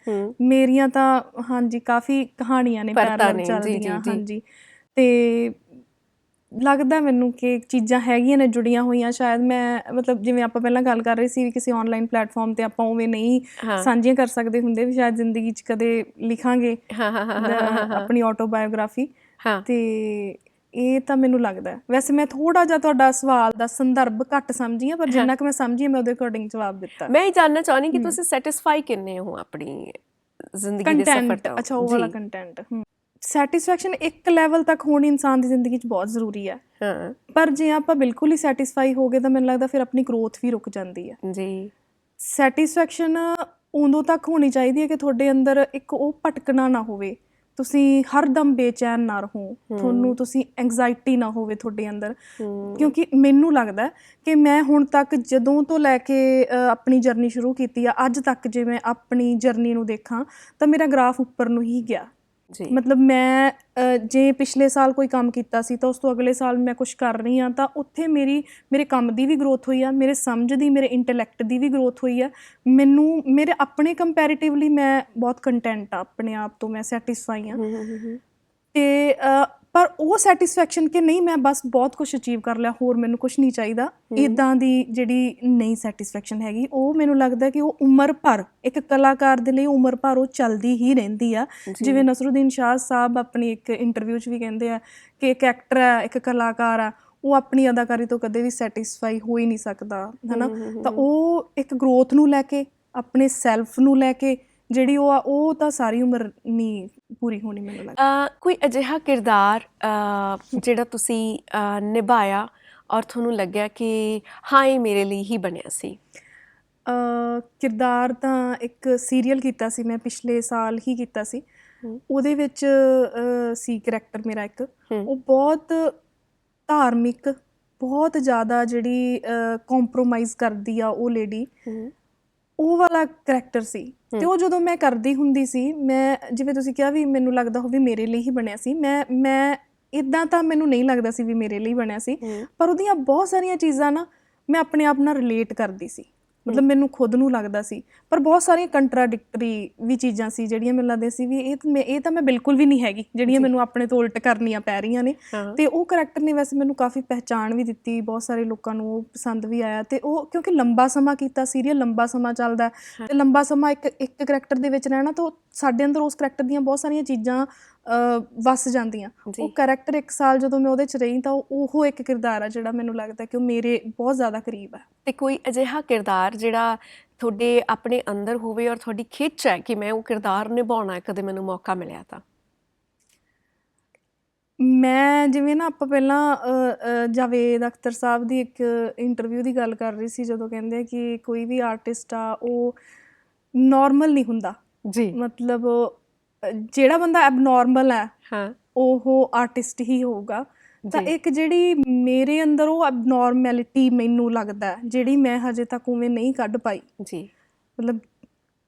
ਮੇਰੀਆਂ ਤਾਂ ਹਾਂਜੀ ਕਾਫੀ ਕਹਾਣੀਆਂ ਨੇ ਪੈਰਲਲ ਨੇ, ਜੀ, ਜੀ, ਚੱਲਦੀਆਂ। ਹਾਂਜੀ। ਤੇ ਲੱਗਦਾ ਮੈਨੂੰ ਕਿ ਚੀਜ਼ਾਂ ਹੈਗੀਆਂ ਨੇ ਜੁੜੀਆਂ ਹੋਈਆਂ। ਸ਼ਾਇਦ ਮੈਂ ਮਤਲਬ ਜਿਵੇਂ ਆਪਾਂ ਪਹਿਲਾਂ ਗੱਲ ਕਰ ਰਹੇ ਸੀ ਵੀ ਕਿਸੇ ਆਨਲਾਈਨ ਪਲੇਟਫਾਰਮ ਤੇ ਆਪਾਂ ਉਵੇਂ ਨਹੀਂ ਸਾਂਝੀਆਂ ਕਰ ਸਕਦੇ ਹੁੰਦੇ ਵੀ ਸ਼ਾਇਦ ਜ਼ਿੰਦਗੀ 'ਚ ਕਦੇ ਲਿਖਾਂਗੇ। ਆਪਣੀ ਆਟੋਬਾਇਓਗ੍ਰਾਫੀ ਤੇ ਇਹ ਤਾਂ ਮੈਨੂੰ ਲੱਗਦਾ। ਵੈਸੇ ਮੈਂ ਥੋੜਾ ਜਿਹਾ ਤੁਹਾਡਾ ਸਵਾਲ ਦਾ ਸੰਦਰਭ ਘੱਟ ਸਮਝੀ ਆ ਪਰ ਜਿੰਨਾ ਕਿ ਮੈਂ ਸਮਝੀ ਮੈਂ ਉਹਦੇ ਅਕੋਰਡਿੰਗ ਜਵਾਬ ਦਿੱਤਾ। ਮੈਂ ਇਹ ਜਾਨਣਾ ਚਾਹਣੀ ਕਿ। ਤੁਸੀਂ ਸੈਟੀਸਫਾਈ ਕਿੰਨੇ ਹੋ ਆਪਣੀ ਜ਼ਿੰਦਗੀ ਦੇ ਸਫ਼ਰ ਤੋਂ? ਅੱਛਾ ਉਹ ਵਾਲਾ ਕੰਟੈਂਟ ਸੈਟੀਸਫੈਕਸ਼ਨ ਇੱਕ ਲੈਵਲ ਤੱਕ ਹੋਣੀ ਇਨਸਾਨ ਦੀ ਜ਼ਿੰਦਗੀ 'ਚ ਬਹੁਤ ਜ਼ਰੂਰੀ ਹੈ। ਹਾਂ। ਪਰ ਜੇ ਆਪਾਂ ਬਿਲਕੁਲ ਹੀ ਸੈਟੀਸਫਾਈ ਹੋ ਗਏ ਤਾਂ ਮੈਨੂੰ ਲੱਗਦਾ ਫਿਰ ਆਪਣੀ ਗਰੋਥ ਵੀ ਰੁਕ ਜਾਂਦੀ ਹੈ। ਜੀ। ਸੈਟੀਸਫੈਕਸ਼ਨ ਉਦੋਂ ਤੱਕ ਹੋਣੀ ਚਾਹੀਦੀ ਹੈ ਕਿ ਤੁਹਾਡੇ ਅੰਦਰ ਇੱਕ ਉਹ ਭਟਕਣਾ ਨਾ ਹੋਵੇ। ਤੁਸੀਂ ਹਰਦਮ ਬੇਚੈਨ ਨਾ ਰਹੋ। ਤੁਹਾਨੂੰ ਤੁਸੀਂ ਐਂਗਜ਼ਾਇਟੀ ਨਾ ਹੋਵੇ ਤੁਹਾਡੇ ਅੰਦਰ। ਕਿਉਂਕਿ ਮੈਨੂੰ ਲੱਗਦਾ ਕਿ ਮੈਂ ਹੁਣ ਤੱਕ ਜਦੋਂ ਤੋਂ ਲੈ ਕੇ ਆਪਣੀ ਜਰਨੀ ਸ਼ੁਰੂ ਕੀਤੀ ਆ ਅੱਜ ਤੱਕ ਜੇ ਮੈਂ ਆਪਣੀ ਜਰਨੀ ਨੂੰ ਦੇਖਾਂ ਤਾਂ ਮੇਰਾ ਗ੍ਰਾਫ ਉੱਪਰ ਨੂੰ ਹੀ ਗਿਆ। ਜੀ। ਮਤਲਬ ਮੈਂ ਜੇ ਪਿਛਲੇ ਸਾਲ ਕੋਈ ਕੰਮ ਕੀਤਾ ਸੀ ਤਾਂ ਉਸ ਤੋਂ ਅਗਲੇ ਸਾਲ ਮੈਂ ਕੁਝ ਕਰ ਰਹੀ ਹਾਂ ਤਾਂ ਉੱਥੇ ਮੇਰੀ ਮੇਰੇ ਕੰਮ ਦੀ ਵੀ ਗਰੋਥ ਹੋਈ ਆ ਮੇਰੇ ਸਮਝ ਦੀ ਮੇਰੇ ਇੰਟੈਲੈਕਟ ਦੀ ਵੀ ਗਰੋਥ ਹੋਈ ਆ। ਮੈਨੂੰ ਮੇਰੇ ਆਪਣੇ ਕੰਪੈਰੀਟਿਵਲੀ ਮੈਂ ਬਹੁਤ ਕੰਟੈਂਟ ਆ ਆਪਣੇ ਆਪ ਤੋਂ ਮੈਂ ਸੈਟੀਸਫਾਈ ਆ ਤੇ ਪਰ ਉਹ ਸੈਟੀਸਫੈਕਸ਼ਨ ਕਿ ਨਹੀਂ ਮੈਂ ਬਸ ਬਹੁਤ ਕੁਝ ਅਚੀਵ ਕਰ ਲਿਆ ਹੋਰ ਮੈਨੂੰ ਕੁਝ ਨਹੀਂ ਚਾਹੀਦਾ। ਇਦਾਂ ਦੀ ਜਿਹੜੀ ਨਹੀਂ ਸੈਟੀਸਫੈਕਸ਼ਨ ਹੈਗੀ ਉਹ ਮੈਨੂੰ ਲੱਗਦਾ ਕਿ ਉਹ ਉਮਰ ਭਰ ਇੱਕ ਕਲਾਕਾਰ ਦੇ ਲਈ ਉਮਰ ਭਰ ਉਹ ਚੱਲਦੀ ਹੀ ਰਹਿੰਦੀ ਆ। ਜਿਵੇਂ ਨਸਰੁਦੀਨ ਸ਼ਾਹ ਸਾਹਿਬ ਆਪਣੀ ਇੱਕ ਇੰਟਰਵਿਊ 'ਚ ਵੀ ਕਹਿੰਦੇ ਆ ਕਿ ਇੱਕ ਐਕਟਰ ਹੈ ਇੱਕ ਕਲਾਕਾਰ ਆ ਉਹ ਆਪਣੀ ਅਦਾਕਾਰੀ ਤੋਂ ਕਦੇ ਵੀ ਸੈਟੀਸਫਾਈ ਹੋ ਹੀ ਨਹੀਂ ਸਕਦਾ ਹਨਾ? ਤਾਂ ਉਹ ਇੱਕ ਗਰੋਥ ਨੂੰ ਲੈ ਕੇ ਆਪਣੇ ਸੈਲਫ ਨੂੰ ਲੈ ਕੇ ਜਿਹੜੀ ਉਹ ਆ ਉਹ ਤਾਂ ਸਾਰੀ ਉਮਰ ਨਹੀਂ ਪੂਰੀ ਹੋਣੀ ਮੈਨੂੰ ਲੱਗਦਾ। ਕੋਈ ਅਜਿਹਾ ਕਿਰਦਾਰ ਜਿਹੜਾ ਤੁਸੀਂ ਨਿਭਾਇਆ ਔਰ ਤੁਹਾਨੂੰ ਲੱਗਿਆ ਕਿ ਹਾਂ ਇਹ ਮੇਰੇ ਲਈ ਹੀ ਬਣਿਆ ਸੀ? ਕਿਰਦਾਰ ਤਾਂ ਇੱਕ ਸੀਰੀਅਲ ਕੀਤਾ ਸੀ ਮੈਂ ਪਿਛਲੇ ਸਾਲ ਹੀ ਕੀਤਾ ਸੀ। ਉਹਦੇ ਵਿੱਚ ਸੀ ਕਰੈਕਟਰ ਮੇਰਾ ਇੱਕ। ਉਹ ਬਹੁਤ ਧਾਰਮਿਕ ਬਹੁਤ ਜ਼ਿਆਦਾ ਜਿਹੜੀ ਕੰਪਰੋਮਾਈਜ਼ ਕਰਦੀ ਆ ਉਹ ਲੇਡੀ ਉਹ ਵਾਲਾ ਕਰੈਕਟਰ ਸੀ ਤੇ। ਉਹ ਜਦੋਂ ਮੈਂ ਕਰਦੀ ਹੁੰਦੀ ਸੀ ਮੈਂ ਜਿਵੇਂ ਤੁਸੀਂ ਕਿਹਾ ਵੀ ਮੈਨੂੰ ਲੱਗਦਾ ਹੋਵੇ ਮੇਰੇ ਲਈ ਹੀ ਬਣਿਆ ਸੀ ਮੈਂ ਮੈਂ ਇਦਾਂ ਤਾਂ ਮੈਨੂੰ ਨਹੀਂ ਲੱਗਦਾ ਸੀ ਵੀ ਮੇਰੇ ਲਈ ਬਣਿਆ ਸੀ ਪਰ ਉਹਦੀਆਂ ਬਹੁਤ ਸਾਰੀਆਂ ਚੀਜ਼ਾਂ ਨਾ ਮੈਂ ਆਪਣੇ ਆਪ ਨਾਲ ਰਿਲੇਟ ਕਰਦੀ ਸੀ ਮਤਲਬ ਮੈਨੂੰ ਖੁਦ ਨੂੰ ਲੱਗਦਾ ਸੀ। ਪਰ ਬਹੁਤ ਸਾਰੀਆਂ ਕੰਟਰਾਡਿਕਟਰੀ ਵੀ ਚੀਜ਼ਾਂ ਸੀ ਜਿਹੜੀਆਂ ਮੈਨੂੰ ਲੱਗਦਾ ਸੀ ਵੀ ਇਹ ਤਾਂ ਮੈਂ ਇਹ ਤਾਂ ਮੈਂ ਬਿਲਕੁਲ ਵੀ ਨਹੀਂ ਹੈਗੀ ਜਿਹੜੀਆਂ। ਮੈਨੂੰ ਆਪਣੇ ਤੋਂ ਉਲਟ ਕਰਨੀਆਂ ਪੈ ਰਹੀਆਂ ਨੇ। ਹਾਂ। ਤੇ ਉਹ ਕਰੈਕਟਰ ਨੇ ਵੈਸੇ ਮੈਨੂੰ ਕਾਫੀ ਪਹਿਚਾਣ ਵੀ ਦਿੱਤੀ ਬਹੁਤ ਸਾਰੇ ਲੋਕਾਂ ਨੂੰ ਉਹ ਪਸੰਦ ਵੀ ਆਇਆ ਤੇ ਉਹ ਕਿਉਂਕਿ ਲੰਬਾ ਸਮਾਂ ਕੀਤਾ ਸੀਰੀਅਲ ਲੰਬਾ ਸਮਾਂ ਚੱਲਦਾ ਹੈ। ਤੇ ਲੰਬਾ ਸਮਾਂ ਇੱਕ ਇੱਕ ਕਰੈਕਟਰ ਦੇ ਵਿੱਚ ਰਹਿਣਾ ਤਾਂ ਉਹ ਸਾਡੇ ਅੰਦਰ ਉਸ ਕਰੈਕਟਰ ਦੀਆਂ ਬਹੁਤ ਸਾਰੀਆਂ ਚੀਜ਼ਾਂ ਵਸ ਜਾਂਦੀਆਂ। ਉਹ ਕਰੈਕਟਰ ਇੱਕ ਸਾਲ ਜਦੋਂ ਮੈਂ ਉਹਦੇ ਚ ਰਹੀ ਤਾਂ ਉਹ ਉਹ ਇੱਕ ਕਿਰਦਾਰ ਆ ਜਿਹੜਾ ਮੈਨੂੰ ਲੱਗਦਾ ਕਿ ਉਹ ਮੇਰੇ ਬਹੁਤ ਜ਼ਿਆਦਾ ਕਰੀਬ ਹੈ ਤੇ ਕੋਈ ਅਜਿਹਾ ਕਿਰਦਾਰ ਜਿਹੜਾ ਤੁਹਾਡੇ ਆਪਣੇ ਅੰਦਰ ਹੋਵੇ ਔਰ ਤੁਹਾਡੀ ਖਿੱਚ ਹੈ ਕਿ ਮੈਂ ਉਹ ਕਿਰਦਾਰ ਨਿਭਾਉਣਾ ਹੈ ਕਦੇ ਮੈਨੂੰ ਮੌਕਾ ਮਿਲਿਆ ਤਾਂ? ਮੈਂ ਜਿਵੇਂ ਨਾ ਆਪਾਂ ਪਹਿਲਾਂ ਜਾਵੇਦ ਅਖਤਰ ਸਾਹਿਬ ਦੀ ਇੱਕ ਇੰਟਰਵਿਊ ਦੀ ਗੱਲ ਕਰ ਰਹੀ ਸੀ ਜਦੋਂ ਕਹਿੰਦੇ ਕਿ ਕੋਈ ਵੀ ਆਰਟਿਸਟ ਆ ਉਹ ਨਾਰਮਲ ਨਹੀਂ ਹੁੰਦਾ। ਜੀ। ਮਤਲਬ ਜਿਹੜਾ ਬੰਦਾ ਐਬਨੋਰਮਲ ਹੈ ਹਾਂ। ਉਹ ਆਰਟਿਸਟ ਹੀ ਹੋਊਗਾ। ਤਾਂ। ਇੱਕ ਜਿਹੜੀ ਮੇਰੇ ਅੰਦਰ ਉਹ ਐਬਨੋਰਮੈਲਿਟੀ ਮੈਨੂੰ ਲੱਗਦਾ ਜਿਹੜੀ ਮੈਂ ਹਜੇ ਤੱਕ ਉਵੇਂ ਨਹੀਂ ਕੱਢ ਪਾਈ। ਜੀ। ਮਤਲਬ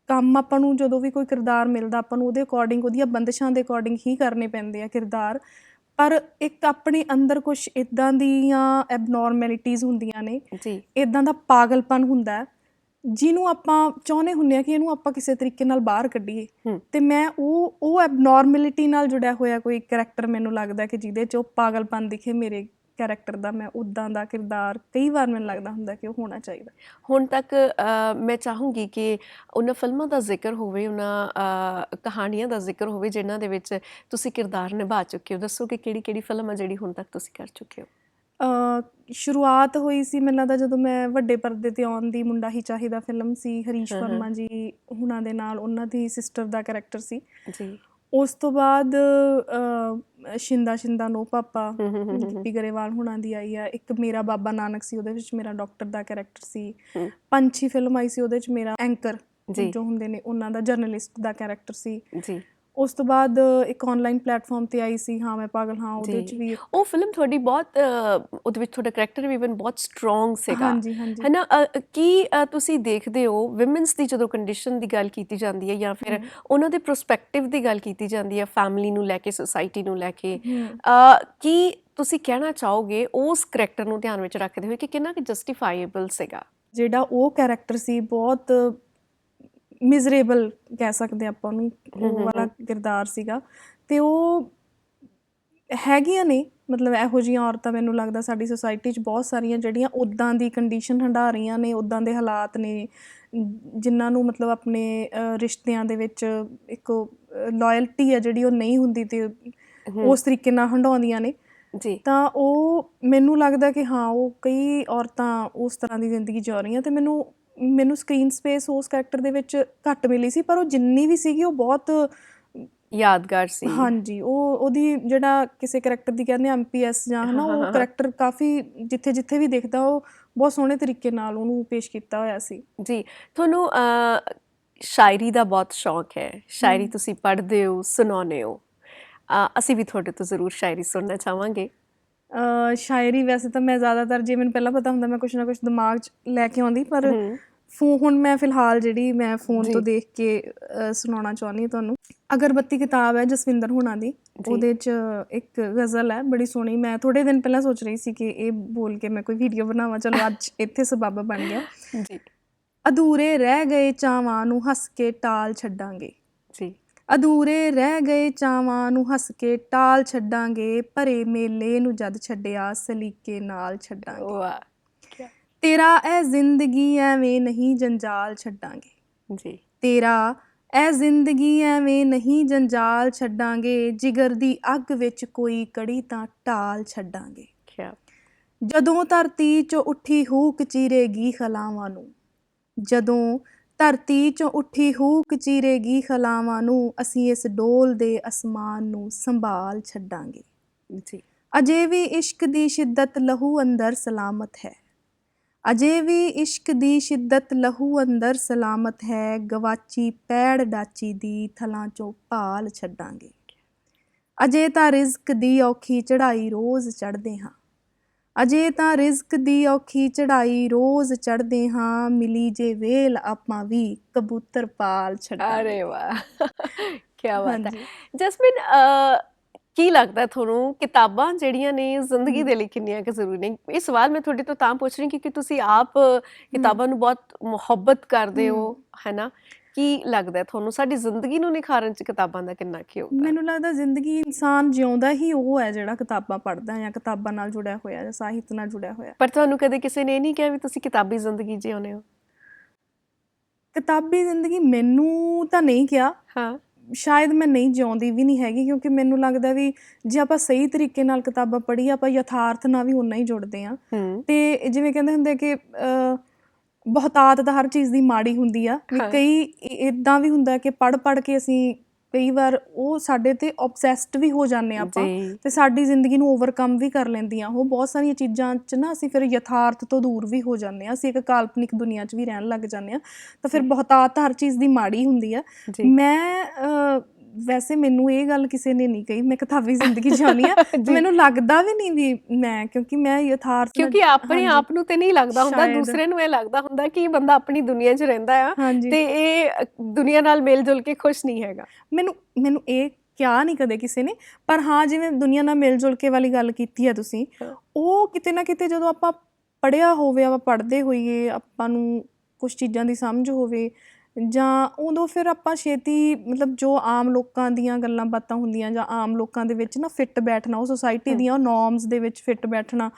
ਕੰਮ ਆਪਾਂ ਨੂੰ ਜਦੋਂ ਵੀ ਕੋਈ ਕਿਰਦਾਰ ਮਿਲਦਾ ਆਪਾਂ ਨੂੰ ਉਹਦੇ ਅਕੋਰਡਿੰਗ ਉਹਦੀਆਂ ਬੰਦਸ਼ਾਂ ਦੇ ਅਕੋਰਡਿੰਗ ਹੀ ਕਰਨੇ ਪੈਂਦੇ ਆ ਕਿਰਦਾਰ। ਪਰ ਇੱਕ ਆਪਣੇ ਅੰਦਰ ਕੁਝ ਇਦਾਂ ਦੀਆਂ ਐਬਨੋਰਮੈਲਿਟੀਜ਼ ਹੁੰਦੀਆਂ ਨੇ ਜੀ। ਇਦਾਂ ਦਾ ਪਾਗਲਪਨ ਹੁੰਦਾ ਹੈ, ਜਿਹਨੂੰ ਆਪਾਂ ਚਾਹੁੰਦੇ ਹੁੰਦੇ ਆ ਕਿ ਇਹਨੂੰ ਆਪਾਂ ਕਿਸੇ ਤਰੀਕੇ ਨਾਲ ਬਾਹਰ ਕੱਢੀਏ। ਤੇ ਮੈਂ ਉਹ ਉਹ ਐਬਨੋਰਮੈਲਿਟੀ ਨਾਲ ਜੁੜਿਆ ਹੋਇਆ ਕੋਈ ਕੈਰੈਕਟਰ ਮੈਨੂੰ ਲੱਗਦਾ ਕਿ ਜਿਹਦੇ 'ਚ ਉਹ ਪਾਗਲਪਨ ਦਿਖੇ ਮੇਰੇ ਕੈਰੈਕਟਰ ਦਾ ਮੈਂ ਉਦਾਂ ਦਾ ਕਿਰਦਾਰ ਕਈ ਵਾਰ ਮੈਨੂੰ ਲੱਗਦਾ ਹੁੰਦਾ ਕਿ ਉਹ ਹੋਣਾ ਚਾਹੀਦਾ। ਹੁਣ ਤੱਕ ਮੈਂ ਚਾਹੂੰਗੀ ਕਿ ਉਹਨਾਂ ਫਿਲਮਾਂ ਦਾ ਜ਼ਿਕਰ ਹੋਵੇ ਉਹਨਾਂ ਕਹਾਣੀਆਂ ਦਾ ਜ਼ਿਕਰ ਹੋਵੇ ਜਿਨ੍ਹਾਂ ਦੇ ਵਿੱਚ ਤੁਸੀਂ ਕਿਰਦਾਰ ਨਿਭਾ ਚੁੱਕੇ ਹੋ। ਦੱਸੋ ਕਿ ਕਿਹੜੀ ਕਿਹੜੀ ਫਿਲਮ ਆ ਜਿਹੜੀ ਹੁਣ ਤੱਕ ਤੁਸੀਂ ਕਰ ਚੁੱਕੇ ਹੋ? ਸ਼ੁਰੂਆਤ ਹੋਈ ਸੀ ਮੈਨੂੰ ਲੱਗਦਾ ਜਦੋਂ ਮੈਂ ਵੱਡੇ ਪਰਦੇ ਤੇ ਆਉਣ ਦੀ ਮੁੰਡਾ ਹੀ ਚਾਹੀਦਾ ਫਿਲਮ ਸੀ ਹਰੀਸ਼। ਵਰਮਾ ਜੀ ਹੁਣਾਂ ਦੇ ਨਾਲ ਉਹਨਾਂ ਦੀ ਸਿਸਟਰ ਦਾ ਕੈਰੈਕਟਰ ਸੀ ਜੀ ਉਸ ਤੋਂ ਬਾਅਦ ਸ਼ਿੰਦਾ ਸ਼ਿੰਦਾ ਨੋ ਪਾਪਾ। ਗਿੱਪੀ ਗਰੇਵਾਲ ਹੁਣਾਂ ਦੀ ਆਈ ਆ ਇੱਕ ਮੇਰਾ ਬਾਬਾ ਨਾਨਕ ਸੀ ਉਹਦੇ ਵਿੱਚ ਮੇਰਾ ਡਾਕਟਰ ਦਾ ਕੈਰੈਕਟਰ ਸੀ। ਪੰਛੀ ਫਿਲਮ ਆਈ ਸੀ ਉਹਦੇ ਵਿੱਚ ਮੇਰਾ ਐਂਕਰ। ਜੋ ਹੁੰਦੇ ਨੇ ਉਹਨਾਂ ਦਾ ਜਰਨਲਿਸਟ ਦਾ ਕੈਰੈਕਟਰ ਸੀ ਜੀ ਉਸ ਤੋਂ ਬਾਅਦ ਇੱਕ ਆਨਲਾਈਨ ਪਲੇਟਫਾਰਮ ਤੇ ਆਈ ਸੀ ਹਾਂ ਮੈਂ ਪਾਗਲ ਹਾਂ ਉਹਦੇ ਵਿੱਚ। ਵੀ ਉਹ ਫਿਲਮ ਤੁਹਾਡੀ ਬਹੁਤ ਉਹਦੇ ਵਿੱਚ ਤੁਹਾਡਾ ਕਰੈਕਟਰ ਵੀ ਇਵਨ ਬਹੁਤ ਸਟਰੋਂਗ ਸੀਗਾ। ਹਾਂਜੀ ਹਾਂਜੀ। ਹੈ ਨਾ ਅ, ਕੀ ਤੁਸੀਂ ਦੇਖਦੇ ਹੋ ਵਿਮਨਸ ਦੀ ਜਦੋਂ ਕੰਡੀਸ਼ਨ ਦੀ ਗੱਲ ਕੀਤੀ ਜਾਂਦੀ ਹੈ ਜਾਂ ਫਿਰ ਉਹਨਾਂ ਦੇ ਪ੍ਰੋਸਪੈਕਟਿਵ ਦੀ ਗੱਲ ਕੀਤੀ ਜਾਂਦੀ ਹੈ ਫੈਮਿਲੀ ਨੂੰ ਲੈ ਕੇ ਸੋਸਾਇਟੀ ਨੂੰ ਲੈ ਕੇ? ਕੀ ਤੁਸੀਂ ਕਹਿਣਾ ਚਾਹੋਗੇ ਉਸ ਕਰੈਕਟਰ ਨੂੰ ਧਿਆਨ ਵਿੱਚ ਰੱਖਦੇ ਹੋਏ ਕਿ ਕਿੰਨਾ ਕਿ ਜਸਟੀਫਾਈਏਬਲ ਸੀਗਾ? ਜਿਹੜਾ ਉਹ ਕੈਰੈਕਟਰ ਸੀ ਬਹੁਤ ਮਿਜ਼ਰੇਬਲ ਕਹਿ ਸਕਦੇ ਆਪਾਂ ਉਹਨੂੰ ਉਹ ਵਾਲਾ ਕਿਰਦਾਰ ਸੀਗਾ। ਤੇ ਉਹ ਹੈਗੀਆਂ ਨੇ ਮਤਲਬ ਇਹੋ ਜਿਹੀਆਂ ਔਰਤਾਂ ਮੈਨੂੰ ਲੱਗਦਾ ਸਾਡੀ ਸੋਸਾਇਟੀ 'ਚ ਬਹੁਤ ਸਾਰੀਆਂ ਜਿਹੜੀਆਂ ਉਦਾਂ ਦੀ ਕੰਡੀਸ਼ਨ ਹੰਢਾ ਰਹੀਆਂ ਨੇ ਉਦਾਂ ਦੇ ਹਾਲਾਤ ਨੇ ਜਿਨ੍ਹਾਂ ਨੂੰ ਮਤਲਬ ਆਪਣੇ ਰਿਸ਼ਤਿਆਂ ਦੇ ਵਿੱਚ ਇੱਕ ਲਾਇਲਟੀ ਹੈ ਜਿਹੜੀ ਉਹ ਨਹੀਂ ਹੁੰਦੀ ਤੇ ਉਸ ਤਰੀਕੇ ਨਾਲ ਹੰਡਾਉਂਦੀਆਂ ਨੇ। ਜੀ। ਤਾਂ ਉਹ ਮੈਨੂੰ ਲੱਗਦਾ ਕਿ ਹਾਂ ਉਹ ਕਈ ਔਰਤਾਂ ਉਸ ਤਰ੍ਹਾਂ ਦੀ ਜ਼ਿੰਦਗੀ ਜਿਉ ਰਹੀਆਂ ਤੇ ਮੈਨੂੰ ਮੈਨੂੰ ਸਕਰੀਨ ਸਪੇਸ ਉਸ ਕੈਰੈਕਟਰ ਦੇ ਵਿੱਚ ਘੱਟ ਮਿਲੀ ਸੀ ਪਰ ਉਹ ਜਿੰਨੀ ਵੀ ਸੀਗੀ ਉਹ ਬਹੁਤ ਯਾਦਗਾਰ ਸੀ। ਹਾਂਜੀ ਉਹ ਉਹਦੀ ਜਿਹੜਾ ਕਿਸੇ ਕੈਰੈਕਟਰ ਦੀ ਕਹਿੰਦੇ ਐਮਪੀਐਸ ਜਾਂ ਹਨਾ ਉਹ। ਕੈਰੈਕਟਰ ਕਾਫੀ ਜਿੱਥੇ ਜਿੱਥੇ ਵੀ ਦਿਖਦਾ ਉਹ ਬਹੁਤ ਸੋਹਣੇ ਤਰੀਕੇ ਨਾਲ ਉਹਨੂੰ ਪੇਸ਼ ਕੀਤਾ ਹੋਇਆ ਸੀ। ਜੀ ਤੁਹਾਨੂੰ ਸ਼ਾਇਰੀ ਦਾ ਬਹੁਤ ਸ਼ੌਕ ਹੈ। ਸ਼ਾਇਰੀ। ਤੁਸੀਂ ਪੜ੍ਹਦੇ ਹੋ ਸੁਣਾਉਂਦੇ ਹੋ। ਅਸੀਂ ਵੀ ਤੁਹਾਡੇ ਤੋਂ ਜ਼ਰੂਰ ਸ਼ਾਇਰੀ ਸੁਣਨਾ ਚਾਹਾਂਗੇ। ਸ਼ਾਇਰੀ ਵੈਸੇ ਤਾਂ ਮੈਂ ਜ਼ਿਆਦਾਤਰ ਜੇ ਮੈਨੂੰ ਪਹਿਲਾਂ ਪਤਾ ਹੁੰਦਾ ਮੈਂ ਕੁਝ ਨਾ ਕੁਝ ਦਿਮਾਗ 'ਚ ਲੈ ਕੇ ਆਉਂਦੀ ਪਰ ਹਮ, ਫੋ ਹੁਣ ਮੈਂ ਫਿਲਹਾਲ ਜਿਹੜੀ ਮੈਂ ਫੋਨ ਤੋਂ। ਦੇਖ ਕੇ ਸੁਣਾਉਣਾ ਚਾਹੁੰਦੀ ਹਾਂ ਤੁਹਾਨੂੰ। ਅਗਰਬੱਤੀ ਕਿਤਾਬ ਹੈ ਜਸਵਿੰਦਰ ਹੁਣਾਂ ਦੀ। ਉਹਦੇ 'ਚ ਇੱਕ ਗਜ਼ਲ ਹੈ ਬੜੀ ਸੋਹਣੀ। ਮੈਂ ਥੋੜੇ ਦਿਨ ਪਹਿਲਾਂ ਸੋਚ ਰਹੀ ਸੀ ਕਿ ਇਹ ਬੋਲ ਕੇ ਮੈਂ ਕੋਈ ਵੀਡੀਓ ਬਣਾਵਾਂ। ਚਲੋ ਅੱਜ ਇੱਥੇ ਸਬੱਬ ਬਣ ਗਿਆ। ਜੀ। ਅਧੂਰੇ ਰਹਿ ਗਏ ਚਾਵਾਂ ਨੂੰ ਹੱਸ ਕੇ ਟਾਲ ਛੱਡਾਂਗੇ। ਜੀ। ਅਧੂਰੇ ਰਹਿ ਗਏ ਚਾਵਾਂ ਨੂੰ ਹੱਸ ਕੇ ਟਾਲ ਛੱਡਾਂਗੇ ਭਰੇ ਮੇਲੇ ਨੂੰ ਜਦ ਛੱਡਿਆ ਸਲੀਕੇ ਨਾਲ ਛੱਡਾਂਗੇ। ਵਾਹ। ਤੇਰਾ ਇਹ ਜ਼ਿੰਦਗੀ ਐਵੇਂ ਨਹੀਂ ਜੰਜਾਲ ਛੱਡਾਂਗੇ। ਜੀ। ਤੇਰਾ ਇਹ ਜ਼ਿੰਦਗੀ ਐਵੇਂ ਨਹੀਂ ਜੰਜਾਲ ਛੱਡਾਂਗੇ ਜਿਗਰ ਦੀ ਅੱਗ ਵਿੱਚ ਕੋਈ ਕੜੀ ਤਾਂ ਢਾਲ ਛੱਡਾਂਗੇ। ਜਦੋਂ ਧਰਤੀ 'ਚੋਂ ਉੱਠੀ ਹੂਕ ਚੀਰੇਗੀ ਖਲਾਵਾਂ ਨੂੰ ਜਦੋਂ ਧਰਤੀ 'ਚੋਂ ਉੱਠੀ ਹੂਕ ਚੀਰੇਗੀ ਖਲਾਵਾਂ ਨੂੰ ਅਸੀਂ ਇਸ ਡੋਲ ਦੇ ਅਸਮਾਨ ਨੂੰ ਸੰਭਾਲ ਛੱਡਾਂਗੇ। ਜੀ। ਅਜੇ ਵੀ ਇਸ਼ਕ ਦੀ ਸ਼ਿੱਦਤ ਲਹੂ ਅੰਦਰ ਸਲਾਮਤ ਹੈ। ਅਜੇ ਵੀ ਇਸ਼ਕ ਦੀ ਸ਼ਿੱਦਤ ਲਹੂ ਅੰਦਰ ਸਲਾਮਤ ਹੈ ਗਵਾਚੀ ਪੈੜ ਡਾਚੀ ਦੀ ਥਲਾਂ ਚੋਂ ਭਾਲ ਛੱਡਾਂਗੇ। ਅਜੇ ਤਾਂ ਰਿਜ਼ਕ ਦੀ ਔਖੀ ਚੜਾਈ ਰੋਜ਼ ਚੜਦੇ ਹਾਂ। ਅਜੇ ਤਾਂ ਰਿਜ਼ਕ ਦੀ ਔਖੀ ਚੜਾਈ ਰੋਜ਼ ਚੜਦੇ ਹਾਂ ਮਿਲੀ ਜੇ ਵੇਲ ਆਪਾਂ ਵੀ ਕਬੂਤਰ ਪਾਲ ਛੱਡਾਂਗੇ। ਅਰੇ ਵਾਹ ਕੀ ਬਾਤ ਹੈ। ਜਸਮਿਨ ਕੀ ਲੱਗਦਾ ਤੁਹਾਨੂੰ ਕਿਤਾਬਾਂ ਜਿਹੜੀਆਂ ਨੇ ਜ਼ਿੰਦਗੀ। ਦੇ ਲਈ ਕਿੰਨੀਆਂ ਕੁ ਜ਼ਰੂਰੀ ਨੇ? ਇਹ ਸਵਾਲ ਮੈਂ ਤੁਹਾਡੇ ਤੋਂ ਤਾਂ ਪੁੱਛ ਰਹੀ ਕਿਉਂਕਿ ਤੁਸੀਂ ਆਪ ਕਿਤਾਬਾਂ ਨੂੰ ਬਹੁਤ ਮੁਹੱਬਤ ਕਰਦੇ ਹੋ। ਹੈਨਾ ਕੀ ਲੱਗਦਾ ਤੁਹਾਨੂੰ ਸਾਡੀ ਜ਼ਿੰਦਗੀ ਨੂੰ ਨਿਖਾਰਨ ਚ ਕਿਤਾਬਾਂ ਦਾ ਕਿੰਨਾ ਕੀ ਹੋਊਗਾ ਮੈਨੂੰ ਲੱਗਦਾ ਜ਼ਿੰਦਗੀ ਇਨਸਾਨ ਜਿਉਂਦਾ ਹੀ ਉਹ ਹੈ ਜਿਹੜਾ ਕਿਤਾਬਾਂ ਪੜ੍ਹਦਾ ਜਾਂ ਕਿਤਾਬਾਂ ਨਾਲ ਜੁੜਿਆ ਹੋਇਆ ਜਾਂ ਸਾਹਿਤ ਨਾਲ ਜੁੜਿਆ ਹੋਇਆ। ਪਰ ਤੁਹਾਨੂੰ ਕਦੇ ਕਿਸੇ ਨੇ ਨਹੀਂ ਕਿਹਾ ਵੀ ਤੁਸੀਂ ਕਿਤਾਬੀ ਜ਼ਿੰਦਗੀ ਜਿਉਂਦੇ ਹੋ? ਕਿਤਾਬੀ ਜ਼ਿੰਦਗੀ ਮੈਨੂੰ ਤਾਂ ਨਹੀਂ ਕਿਹਾ। ਹਾਂ। ਸ਼ਾਇਦ ਮੈਂ ਨਹੀਂ ਜਿਉਂਦੀ ਵੀ ਨਹੀਂ ਹੈਗੀ ਕਿਉਂਕਿ ਮੈਨੂੰ ਲੱਗਦਾ ਵੀ ਜੇ ਆਪਾਂ ਸਹੀ ਤਰੀਕੇ ਨਾਲ ਕਿਤਾਬਾਂ ਪੜ੍ਹੀਏ ਆਪਾਂ ਯਥਾਰਥ ਨਾਲ ਵੀ ਉਨਾ ਹੀ ਜੁੜਦੇ ਆ ਤੇ ਜਿਵੇਂ ਕਹਿੰਦੇ ਹੁੰਦੇ ਕਿ ਬਹੁਤਾਤ ਤਾਂ ਹਰ ਚੀਜ਼ ਦੀ ਮਾੜੀ ਹੁੰਦੀ ਆ ਵੀ। ਕਈ ਇਦਾਂ ਵੀ ਹੁੰਦਾ ਕਿ ਪੜ੍ਹ ਪੜ੍ਹ ਕੇ ਅਸੀਂ ਕਈ ਵਾਰ ਉਹ ਸਾਡੇ ਤੇ ਆਬਸੈਸਡ ਵੀ ਹੋ ਜਾਂਦੇ ਆਪਾਂ ਤੇ ਸਾਡੀ ਜ਼ਿੰਦਗੀ ਨੂੰ ਓਵਰਕਮ ਵੀ ਕਰ ਲੈਂਦੀਆਂ ਉਹ ਬਹੁਤ ਸਾਰੀਆਂ ਚੀਜ਼ਾਂ 'ਚ ਨਾ ਅਸੀਂ ਫਿਰ ਯਥਾਰਥ ਤੋਂ ਦੂਰ ਵੀ ਹੋ ਜਾਂਦੇ ਆ ਅਸੀਂ ਇੱਕ ਕਾਲਪਨਿਕ ਦੁਨੀਆ 'ਚ ਵੀ ਰਹਿਣ ਲੱਗ ਜਾਂਦੇ ਆ ਤਾਂ ਫਿਰ। ਬਹੁਤਾਤ ਹਰ ਚੀਜ਼ ਦੀ ਮਾੜੀ ਹੁੰਦੀ ਆ। ਮੈਂ ਵੈਸੇ ਮੈਨੂੰ ਇਹ ਗੱਲ ਕਿਸੇ ਨੇ ਨਹੀਂ ਕਹੀ ਮੈਂ ਕਿਤਾਬੀ ਜ਼ਿੰਦਗੀ ਜਿਉਣੀ ਆ। ਮੈਨੂੰ ਲੱਗਦਾ ਵੀ ਨਹੀਂ ਵੀ ਮੈਂ ਕਿਉਂਕਿ ਮੈਂ ਯਥਾਰਥ ਕਿਉਂਕਿ ਆਪਣੇ ਆਪ ਨੂੰ ਤੇ ਨਹੀਂ ਲੱਗਦਾ ਹੁੰਦਾ। ਦੂਸਰੇ ਨੂੰ ਇਹ ਲੱਗਦਾ ਹੁੰਦਾ ਕਿ ਇਹ ਬੰਦਾ ਆਪਣੀ ਦੁਨੀਆ 'ਚ ਰਹਿੰਦਾ ਆ ਤੇ ਇਹ ਦੁਨੀਆ ਨਾਲ ਮੇਲ ਜੁਲ ਕੇ ਖੁਸ਼ ਨਹੀਂ ਹੈਗਾ ਮੈਨੂੰ ਮੈਨੂੰ ਇਹ ਕਿਹਾ ਨਹੀਂ ਕਦੇ ਕਿਸੇ ਨੇ ਪਰ ਹਾਂ ਜਿਵੇਂ ਦੁਨੀਆ ਨਾਲ ਮਿਲ ਜੁਲ ਕੇ ਵਾਲੀ ਗੱਲ ਕੀਤੀ ਹੈ ਤੁਸੀਂ। ਉਹ ਕਿਤੇ ਨਾ ਕਿਤੇ ਜਦੋਂ ਆਪਾਂ ਪੜਿਆ ਹੋਵੇ ਆਪਾਂ ਪੜ੍ਹਦੇ ਹੋਈਏ ਆਪਾਂ ਨੂੰ ਕੁਝ ਚੀਜ਼ਾਂ ਦੀ ਸਮਝ ਹੋਵੇ ਜਾਂ ਉਦੋਂ ਫਿਰ ਆਪਾਂ ਛੇਤੀ ਮਤਲਬ ਜੋ ਆਮ ਲੋਕਾਂ ਦੀਆਂ ਗੱਲਾਂ ਬਾਤਾਂ ਹੁੰਦੀਆਂ ਜਾਂ ਆਮ ਲੋਕਾਂ ਦੇ ਵਿੱਚ ਨਾ ਫਿੱਟ ਬੈਠਣਾ ਉਹ ਸੋਸਾਇਟੀ। ਦੀਆਂ ਨੋਰਮਸ ਦੇ ਵਿੱਚ ਫਿੱਟ ਬੈਠਣਾ।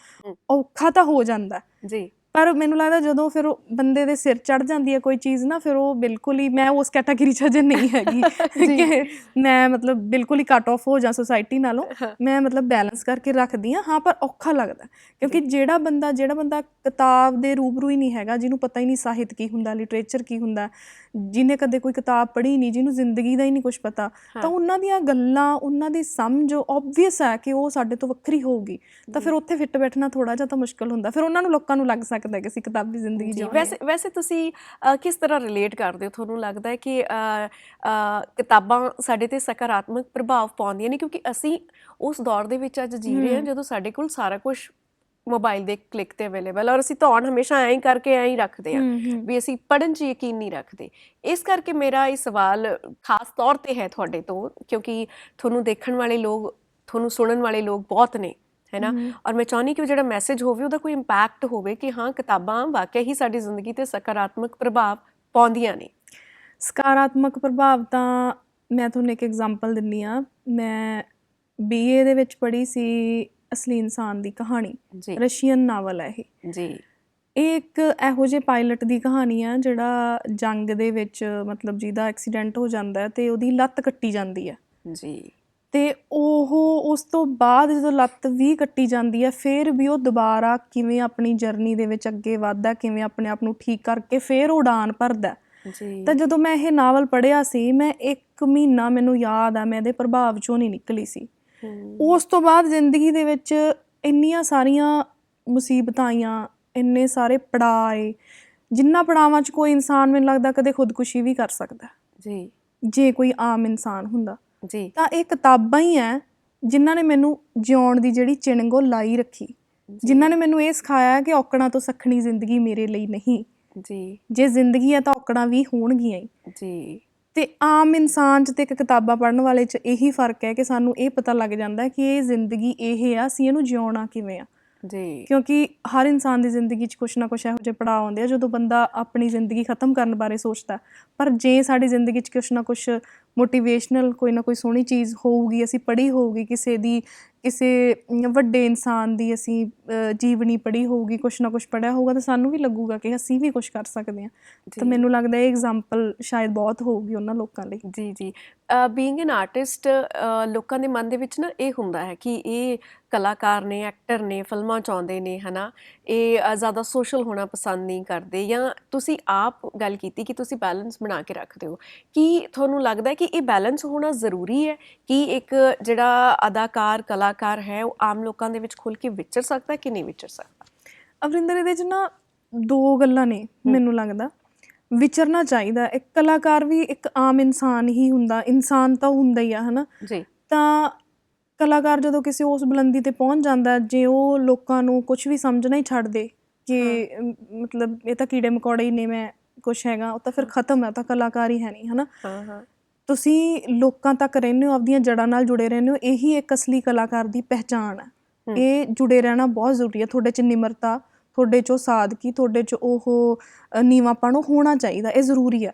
ਔਖਾ ਤਾਂ ਹੋ ਜਾਂਦਾ ਜੀ ਪਰ ਮੈਨੂੰ ਲੱਗਦਾ ਜਦੋਂ ਫਿਰ ਉਹ ਬੰਦੇ ਦੇ ਸਿਰ ਚੜ ਜਾਂਦੀ ਹੈ ਕੋਈ ਚੀਜ਼ ਨਾ ਫਿਰ ਉਹ ਬਿਲਕੁਲ ਹੀ ਮੈਂ ਉਸ ਕੈਟਾਗਰੀ 'ਚ ਅਜੇ ਨਹੀਂ ਹੈਗੀ। ਕਿ ਮੈਂ ਮਤਲਬ ਬਿਲਕੁਲ ਹੀ ਕੱਟ ਆਫ ਹੋ ਜਾ ਸੋਸਾਇਟੀ ਨਾਲੋਂ। ਮੈਂ ਮਤਲਬ ਬੈਲੈਂਸ ਕਰਕੇ ਰੱਖਦੀ ਹਾਂ। ਹਾਂ ਪਰ ਔਖਾ ਲੱਗਦਾ ਕਿਉਂਕਿ ਜਿਹੜਾ ਬੰਦਾ ਜਿਹੜਾ ਬੰਦਾ ਕਿਤਾਬ ਦੇ ਰੂਬਰੂ ਹੀ ਨਹੀਂ ਹੈਗਾ ਜਿਹਨੂੰ ਪਤਾ ਹੀ ਨਹੀਂ ਸਾਹਿਤ ਕੀ ਹੁੰਦਾ ਲਿਟਰੇਚਰ ਕੀ ਹੁੰਦਾ ਜਿਹਨੇ ਕਦੇ ਕੋਈ ਕਿਤਾਬ ਪੜ੍ਹੀ ਨਹੀਂ ਜਿਹਨੂੰ ਜ਼ਿੰਦਗੀ ਦਾ ਹੀ ਨਹੀਂ ਕੁਝ ਪਤਾ। ਤਾਂ ਉਹਨਾਂ ਦੀਆਂ ਗੱਲਾਂ ਉਹਨਾਂ ਦੀ ਸਮਝ ਆਬਵੀਅਸ ਹੈ ਕਿ ਉਹ ਸਾਡੇ ਤੋਂ ਵੱਖਰੀ ਹੋਊਗੀ। ਤਾਂ ਫਿਰ ਉੱਥੇ ਫਿੱਟ ਬੈਠਣਾ ਥੋੜਾ ਜਿਹਾ ਤਾਂ ਮੁਸ਼ਕਲ ਹੁੰਦਾ। ਫਿਰ ਉਹਨਾਂ ਨੂੰ ਲੋਕਾਂ ਨੂੰ ਲੱਗ ਸਕਦਾ ਕਿ ਅਸੀਂ ਕਿਤਾਬੀ ਜ਼ਿੰਦਗੀ ਜੀ ਹਾਂ। ਵੈਸੇ ਵੈਸੇ ਤੁਸੀਂ ਅ, ਕਿਸ ਤਰ੍ਹਾਂ ਰਿਲੇਟ ਕਰਦੇ ਹੋ? ਤੁਹਾਨੂੰ ਲੱਗਦਾ ਹੈ ਕਿ ਅ, ਅ, ਕਿਤਾਬਾਂ ਸਾਡੇ ਤੇ ਸਕਾਰਾਤਮਕ ਪ੍ਰਭਾਵ ਪਾਉਂਦੀਆਂ ਨੇ? ਕਿਉਂਕਿ ਅਸੀਂ ਉਸ ਦੌਰ ਦੇ ਵਿੱਚ ਅੱਜ ਜੀ ਰਹੇ ਹਾਂ। ਜਦੋਂ ਸਾਡੇ ਕੋਲ ਸਾਰਾ ਕੁਝ ਮੋਬਾਈਲ ਦੇ ਕਲਿੱਕ ਤੇ ਅਵੇਲੇਬਲ ਔਰ ਅਸੀਂ ਧੌਣ ਹਮੇਸ਼ਾ ਐਂ ਹੀ ਕਰਕੇ ਐਂ ਹੀ ਰੱਖਦੇ ਹਾਂ ਹੂੰ ਹੂੰ। ਵੀ ਅਸੀਂ ਪੜਨ 'ਚ ਯਕੀਨ ਨਹੀਂ ਰੱਖਦੇ। ਇਸ ਕਰਕੇ ਮੇਰਾ ਇਹ ਸਵਾਲ ਖਾਸ ਤੌਰ ਤੇ ਹੈ ਤੁਹਾਡੇ ਤੋਂ ਕਿਉਂਕਿ ਤੁਹਾਨੂੰ ਦੇਖਣ ਵਾਲੇ ਲੋਕ ਤੁਹਾਨੂੰ ਸੁਣਨ ਵਾਲੇ ਲੋਕ ਬਹੁਤ ਨੇ। ਹੈ ਨਾ। ਔਰ ਮੈਂ ਚਾਹੁੰਦੀ ਕਿ ਉਹ ਜਿਹੜਾ ਮੈਸੇਜ ਹੋਵੇ ਉਹਦਾ ਕੋਈ ਇੰਪੈਕਟ ਹੋਵੇ ਕਿ ਹਾਂ ਕਿਤਾਬਾਂ ਵਾਕਿਆ ਹੀ ਸਾਡੀ ਜ਼ਿੰਦਗੀ ਤੇ ਸਕਾਰਾਤਮਕ ਪ੍ਰਭਾਵ ਪਾਉਂਦੀਆਂ ਨੇ। ਸਕਾਰਾਤਮਕ ਪ੍ਰਭਾਵ ਤਾਂ ਮੈਂ ਤੁਹਾਨੂੰ ਇੱਕ ਐਗਜ਼ਾਮਪਲ ਦਿੰਨੀ ਆ ਮੈਂ ਬੀਏ ਦੇ ਵਿੱਚ ਪੜ੍ਹੀ ਸੀ ਅਸਲੀ ਇਨਸਾਨ ਦੀ ਕਹਾਣੀ ਰਸ਼ੀਅਨ ਨਾਵਲ ਹੈ ਇਹ। ਜੀ। ਇਹ ਇੱਕ ਇਹੋ ਜਿਹੇ ਪਾਇਲਟ ਦੀ ਕਹਾਣੀ ਆ ਜਿਹੜਾ ਜੰਗ ਦੇ ਵਿੱਚ ਮਤਲਬ ਜਿਹਦਾ ਐਕਸੀਡੈਂਟ ਹੋ ਜਾਂਦਾ ਤੇ ਉਹਦੀ ਲੱਤ ਕੱਟੀ ਜਾਂਦੀ ਹੈ। ਜੀ। ਤੇ ਉਹ ਉਸ ਤੋਂ ਬਾਅਦ ਜਦੋਂ ਲੱਤ ਵੀ ਕੱਟੀ ਜਾਂਦੀ ਹੈ ਫਿਰ ਵੀ ਉਹ ਦੁਬਾਰਾ ਕਿਵੇਂ ਆਪਣੀ ਜਰਨੀ ਦੇ ਵਿੱਚ ਅੱਗੇ ਵਧਦਾ ਕਿਵੇਂ ਆਪਣੇ ਆਪ ਨੂੰ ਠੀਕ ਕਰਕੇ ਫਿਰ ਉਡਾਨ ਭਰਦਾ ਜੀ। ਤਾਂ ਜਦੋਂ ਮੈਂ ਇਹ ਨਾਵਲ ਪੜ੍ਹਿਆ ਸੀ ਮੈਂ ਇੱਕ ਮਹੀਨਾ ਮੈਨੂੰ ਯਾਦ ਆ ਮੈਂ ਇਹਦੇ ਪ੍ਰਭਾਵ ਚੋਂ ਨਹੀਂ ਨਿਕਲੀ ਸੀ। ਉਸ ਤੋਂ ਬਾਅਦ ਜ਼ਿੰਦਗੀ ਦੇ ਵਿੱਚ ਇੰਨੀਆਂ ਸਾਰੀਆਂ ਮੁਸੀਬਤਾਂ ਆਈਆਂ ਇੰਨੇ ਸਾਰੇ ਪੜਾਅ ਆਏ ਜਿੰਨਾ ਪੜਾਵਾਂ 'ਚ ਕੋਈ ਇਨਸਾਨ ਮੈਨੂੰ ਲੱਗਦਾ ਕਦੇ ਖੁਦਕੁਸ਼ੀ ਵੀ ਕਰ ਸਕਦਾ। ਜੀ। ਜੇ ਕੋਈ ਆਮ ਇਨਸਾਨ ਹੁੰਦਾ। ਜੀ। ਤਾਂ ਇਹ ਕਿਤਾਬਾਂ ਹੀ ਐ ਜਿਨ੍ਹਾਂ ਨੇ ਮੈਨੂੰ ਜਿਉਣ ਦੀ ਜਿਹੜੀ ਚਿਣਗ ਲਾਈ ਰੱਖੀ। ਜਿਨ੍ਹਾਂ ਨੇ ਮੈਨੂੰ ਇਹ ਸਿਖਾਇਆ ਕਿ ਔਕੜਾਂ ਤੋਂ ਸਖਣੀ ਜ਼ਿੰਦਗੀ ਮੇਰੇ ਲਈ ਨਹੀਂ। ਜੀ। ਜੇ ਜ਼ਿੰਦਗੀ ਹੈ ਤਾਂ ਔਕੜਾਂ ਵੀ ਹੋਣਗੀਆਂ ਹੀ ਜੀ। ਤੇ ਆਮ ਇਨਸਾਨ 'ਚ ਤੇ ਇੱਕ ਕਿਤਾਬਾਂ ਪੜ੍ਹਨ ਵਾਲੇ 'ਚ ਇਹੀ ਫ਼ਰਕ ਹੈ ਕਿ ਸਾਨੂੰ ਇਹ ਪਤਾ ਲੱਗ ਜਾਂਦਾ ਕਿ ਇਹ ਜ਼ਿੰਦਗੀ ਇਹ ਆ ਅਸੀਂ ਇਹਨੂੰ ਜਿਉਣਾ ਕਿਵੇਂ ਆ। ਜੀ ਕਿਉਂਕਿ ਹਰ ਇਨਸਾਨ ਦੀ ਜ਼ਿੰਦਗੀ 'ਚ ਕੁਛ ਨਾ ਕੁਛ ਇਹੋ ਜਿਹੇ ਪੜਾਅ ਆਉਂਦੇ ਆ ਜਦੋਂ ਬੰਦਾ ਆਪਣੀ ਜ਼ਿੰਦਗੀ ਖਤਮ ਕਰਨ ਬਾਰੇ ਸੋਚਦਾ। ਪਰ ਜੇ ਸਾਡੀ ਜ਼ਿੰਦਗੀ 'ਚ ਕੁਛ ਨਾ ਕੁਛ ਮੋਟੀਵੇਸ਼ਨਲ ਕੋਈ ਨਾ ਕੋਈ ਸੋਹਣੀ ਚੀਜ਼ ਹੋਊਗੀ ਅਸੀਂ ਪੜ੍ਹੀ ਹੋਊਗੀ ਕਿਸੇ ਦੀ ਕਿਸੇ ਵੱਡੇ ਇਨਸਾਨ ਦੀ ਅਸੀਂ ਜੀਵਨੀ ਪੜ੍ਹੀ ਹੋਊਗੀ ਕੁਛ ਨਾ ਕੁਛ ਪੜ੍ਹਿਆ ਹੋਊਗਾ ਤਾਂ ਸਾਨੂੰ ਵੀ ਲੱਗੂਗਾ ਕਿ ਅਸੀਂ ਵੀ ਕੁਛ ਕਰ ਸਕਦੇ ਹਾਂ ਤਾਂ। ਮੈਨੂੰ ਲੱਗਦਾ ਇਹ ਐਗਜ਼ਾਮਪਲ ਸ਼ਾਇਦ ਬਹੁਤ ਹੋਊਗੀ ਉਹਨਾਂ ਲੋਕਾਂ ਲਈ ਜੀ ਜੀ ਬੀਇੰਗ ਐਨ ਆਰਟਿਸਟ ਲੋਕਾਂ ਦੇ ਮਨ ਦੇ ਵਿੱਚ ਨਾ ਇਹ ਹੁੰਦਾ ਹੈ ਕਿ ਇਹ ਕਲਾਕਾਰ ਨੇ ਐਕਟਰ ਨੇ ਫਿਲਮਾਂ ਚ ਆਉਂਦੇ ਨੇ ਹਨਾ? ਇਹ ਜ਼ਿਆਦਾ ਸੋਸ਼ਲ ਹੋਣਾ ਪਸੰਦ ਨਹੀਂ ਕਰਦੇ ਜਾਂ ਤੁਸੀਂ ਆਪ ਗੱਲ ਕੀਤੀ ਕਿ ਤੁਸੀਂ ਬੈਲੈਂਸ ਬਣਾ ਕੇ ਰੱਖਦੇ ਹੋ। ਕੀ ਤੁਹਾਨੂੰ ਲੱਗਦਾ ਹੈ ਕਿ ਇਹ ਬੈਲੈਂਸ ਹੋਣਾ ਜ਼ਰੂਰੀ ਹੈ? ਕਿ ਇੱਕ ਜਿਹੜਾ ਅਦਾਕਾਰ ਕਲਾਕਾਰ ਹੈ ਉਹ ਆਮ ਲੋਕਾਂ ਦੇ ਵਿੱਚ ਖੁੱਲ ਕੇ ਵਿਚਰ ਸਕਦਾ ਕਿ ਨਹੀਂ ਵਿਚਰ ਸਕਦਾ? ਅਵਰਿੰਦਰ ਇਹਦੇ 'ਚ ਨਾ ਦੋ ਗੱਲਾਂ ਨੇ ਮੈਨੂੰ ਲੱਗਦਾ। ਵਿਚਰਨਾ ਚਾਹੀਦਾ। ਇੱਕ ਕਲਾਕਾਰ ਵੀ ਇੱਕ ਆਮ ਇਨਸਾਨ ਹੀ ਹੁੰਦਾ। ਇਨਸਾਨ ਤਾਂ ਹੁੰਦਾ ਹੀ ਆ ਹਨਾ? ਜੀ। ਤਾਂ ਕਲਾਕਾਰ ਜਦੋਂ ਕਿਸੇ ਉਸ ਬੁਲੰਦੀ ਤੇ ਪਹੁੰਚ ਜਾਂਦਾ ਜੇ ਉਹ ਲੋਕਾਂ ਨੂੰ ਕੁਝ ਵੀ ਸਮਝਣਾ ਹੀ ਛੱਡ ਦੇ ਕਿ ਮਤਲਬ ਇਹ ਤਾਂ ਕੀੜੇ ਮਕੌੜੇ ਹੀ ਨੇ ਮੈਂ ਕੁਛ ਹੈਗਾ ਉਹ ਤਾਂ ਫਿਰ ਖਤਮ ਹੈ ਤਾਂ ਕਲਾਕਾਰ ਹੀ ਹੈ ਨਹੀਂ ਹਨਾ? ਹਾਂ ਹਾਂ। ਤੁਸੀਂ ਲੋਕਾਂ ਤੱਕ ਰਹਿੰਦੇ ਹੋ ਆਪਦੀਆਂ ਜੜ੍ਹਾਂ ਨਾਲ ਜੁੜੇ ਰਹਿੰਦੇ ਹੋ ਇਹੀ ਇੱਕ ਅਸਲੀ ਕਲਾਕਾਰ ਦੀ ਪਹਿਚਾਣ ਹੈ। ਇਹ ਜੁੜੇ ਰਹਿਣਾ ਬਹੁਤ ਜ਼ਰੂਰੀ ਹੈ ਤੁਹਾਡੇ 'ਚ ਨਿਮਰਤਾ ਤੁਹਾਡੇ 'ਚ ਸਾਦਗੀ ਤੁਹਾਡੇ 'ਚ ਉਹ ਨੀਵਾਂਪਣ ਹੋਣਾ ਚਾਹੀਦਾ ਇਹ ਜ਼ਰੂਰੀ ਹੈ।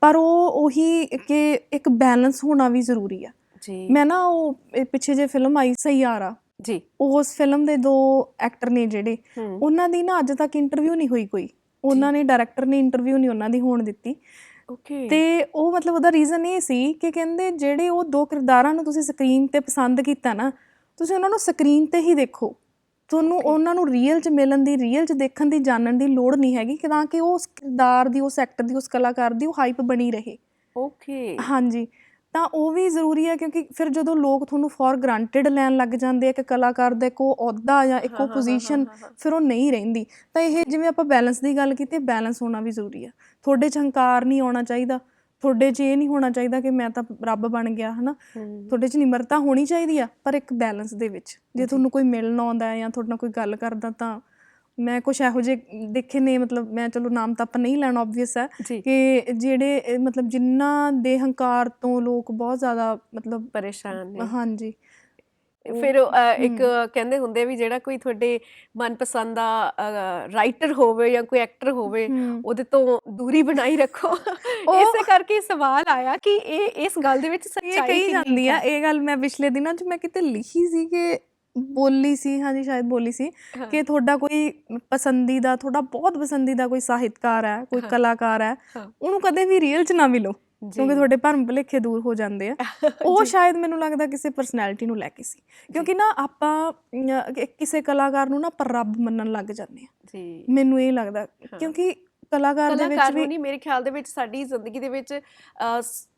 ਪਰ ਉਹ ਉਹੀ ਕਿ ਇੱਕ ਬੈਲੈਂਸ ਹੋਣਾ ਵੀ ਜ਼ਰੂਰੀ ਹੈ। ਜੀ। ਮੈਂ ਨਾ ਉਹ ਇਹ ਪਿੱਛੇ ਜੇ ਫਿਲਮ ਆਈ ਸਈਆਰਾ। ਜੀ। ਉਸ ਫਿਲਮ ਦੇ ਦੋ ਐਕਟਰ ਨੇ ਜਿਹੜੇ। ਉਹਨਾਂ ਦੀ ਨਾ ਅੱਜ ਤੱਕ ਇੰਟਰਵਿਊ ਨਹੀਂ ਹੋਈ ਕੋਈ। ਉਹਨਾਂ ਨੇ ਡਾਇਰੈਕਟਰ ਨੇ ਇੰਟਰਵਿਊ ਨਹੀਂ ਉਹਨਾਂ ਦੀ ਹੋਣ ਦਿੱਤੀ। ਓਕੇ ਤੇ ਉਹ ਮਤਲਬ ਉਹਦਾ ਰੀਜ਼ਨ ਇਹ ਸੀ ਕਿ ਕਹਿੰਦੇ ਜਿਹੜੇ ਉਹ ਦੋ ਕਿਰਦਾਰਾਂ ਨੂੰ ਤੁਸੀਂ ਸਕਰੀਨ ਤੇ ਪਸੰਦ ਕੀਤਾ ਨਾ ਤੁਸੀਂ ਉਹਨਾਂ ਨੂੰ ਸਕਰੀਨ ਤੇ ਹੀ ਦੇਖੋ। ਤੁਹਾਨੂੰ. ਉਹਨਾਂ ਨੂੰ ਰੀਅਲ 'ਚ ਮਿਲਣ ਦੀ ਰੀਅਲ 'ਚ ਦੇਖਣ ਦੀ ਜਾਣਨ ਦੀ ਲੋੜ ਨਹੀਂ ਹੈਗੀ ਕਿ ਤਾਂ ਕਿ ਉਹ ਉਸ ਕਿਰਦਾਰ ਦੀ ਉਸ ਐਕਟਰ ਦੀ ਉਸ ਕਲਾਕਾਰ ਦੀ ਉਹ ਹਾਈਪ ਬਣੀ ਰਹੇ। ਓਕੇ ਹਾਂਜੀ। ਤਾਂ ਉਹ ਵੀ ਜ਼ਰੂਰੀ ਹੈ ਕਿਉਂਕਿ ਫਿਰ ਜਦੋਂ ਲੋਕ ਤੁਹਾਨੂੰ ਫੋਰ ਗ੍ਰਾਂਟਡ ਲੈਣ ਲੱਗ ਜਾਂਦੇ ਆ ਕਿ ਕਲਾਕਾਰ ਦਾ ਇੱਕੋ ਅਹੁਦਾ ਜਾਂ ਇੱਕੋ ਪੋਜੀਸ਼ਨ ਫਿਰ ਉਹ ਨਹੀਂ ਰਹਿੰਦੀ। ਤਾਂ ਇਹ ਜਿਵੇਂ ਆਪਾਂ ਬੈਲੈਂਸ ਦੀ ਗੱਲ ਕੀਤੀ ਬੈਲੈਂਸ ਹੋਣਾ ਵੀ ਜ਼ਰੂਰੀ ਆ। ਤੁਹਾਡੇ 'ਚ ਹੰਕਾਰ ਨਹੀਂ ਆਉਣਾ ਚਾਹੀਦਾ। ਤੁਹਾਡੇ 'ਚ ਇਹ ਨਹੀਂ ਹੋਣਾ ਚਾਹੀਦਾ ਕਿ ਮੈਂ ਤਾਂ ਰੱਬ ਬਣ ਗਿਆ ਹਨਾ? ਤੁਹਾਡੇ 'ਚ ਨਿਮਰਤਾ ਹੋਣੀ ਚਾਹੀਦੀ ਆ ਪਰ ਇੱਕ ਬੈਲੈਂਸ ਦੇ ਵਿੱਚ। ਜੇ ਤੁਹਾਨੂੰ ਕੋਈ ਮਿਲਣ ਆਉਂਦਾ ਹੈ ਜਾਂ ਤੁਹਾਡੇ ਨਾਲ ਕੋਈ ਗੱਲ ਕਰਦਾ ਤਾਂ ਮੈਂ ਕੁਝ ਇਹੋ ਜਿਹੇ ਦੇਖੇ ਨੇ ਮਤਲਬ ਮੈਂ ਚਲੋ ਨਾਮ ਤਾਂ ਆਪਾਂ ਨਹੀਂ ਲੈਣਾ ਆਬਵੀਅਸ ਹੈ ਕਿ ਜਿਹੜੇ ਮਤਲਬ ਜਿਨ੍ਹਾਂ ਦੇ ਹੰਕਾਰ ਤੋਂ ਲੋਕ ਬਹੁਤ ਜ਼ਿਆਦਾ ਮਤਲਬ ਪਰੇਸ਼ਾਨ ਨੇ। ਹਾਂਜੀ। ਫਿਰ ਇੱਕ ਕਹਿੰਦੇ ਹੁੰਦੇ ਵੀ ਜਿਹੜਾ ਕੋਈ ਤੁਹਾਡੇ ਮਨਪਸੰਦ ਦਾ ਰਾਈਟਰ ਹੋਵੇ ਜਾਂ ਕੋਈ ਐਕਟਰ ਹੋਵੇ। ਉਹਦੇ ਤੋਂ ਦੂਰੀ ਬਣਾਈ ਰੱਖੋ। ਇਸੇ ਕਰਕੇ ਸਵਾਲ ਆਇਆ ਕਿ ਇਹ ਇਸ ਗੱਲ ਦੇ ਵਿੱਚ ਸੱਚਾਈ ਕਹੀ ਕਿੰਨੀ ਹੈ? ਇਹ ਗੱਲ ਮੈਂ ਪਿਛਲੇ ਦਿਨਾਂ 'ਚ ਮੈਂ ਕਿਤੇ ਲਿਖੀ ਸੀ ਕਿ ਬੋਲੀ ਸੀ ਹਾਂਜੀ ਸ਼ਾਇਦ ਬੋਲੀ ਸੀ ਹਾਂ। ਕਿ ਤੁਹਾਡਾ ਕੋਈ ਪਸੰਦੀਦਾ ਤੁਹਾਡਾ ਬਹੁਤ ਪਸੰਦੀਦਾ ਕੋਈ ਸਾਹਿਤਕਾਰ ਹੈ ਕੋਈ ਹਾਂ। ਕਲਾਕਾਰ ਹੈ ਹਾਂ। ਉਹਨੂੰ ਕਦੇ ਵੀ ਰੀਅਲ 'ਚ ਨਾ ਮਿਲੋ ਕਿਉਂਕਿ। ਤੁਹਾਡੇ ਭਰਮ ਭੁਲੇਖੇ ਦੂਰ ਹੋ ਜਾਂਦੇ ਆ ਉਹ ਸ਼ਾਇਦ ਮੈਨੂੰ ਲੱਗਦਾ ਕਿਸੇ ਪਰਸਨੈਲਿਟੀ ਨੂੰ ਲੈ ਕੇ ਸੀ ਕਿਉਂਕਿ ਨਾ ਆਪਾਂ ਅਮ, ਕਿ- ਕਿਸੇ ਕਲਾਕਾਰ ਨੂੰ ਨਾ ਆਪਾਂ ਰੱਬ ਮੰਨਣ ਲੱਗ ਜਾਂਦੇ ਆ ਜੀ ਮੈਨੂੰ ਇਹ ਲੱਗਦਾ ਹਾਂ। ਕਿਉਂਕਿ ਕਲਾਕਾਰ ਦੇ ਵਿੱਚ ਨੂੰ ਵੀ ਨਹੀਂ ਮੇਰੇ ਖਿਆਲ ਦੇ ਵਿੱਚ ਸਾਡੀ ਜ਼ਿੰਦਗੀ ਦੇ ਵਿੱਚ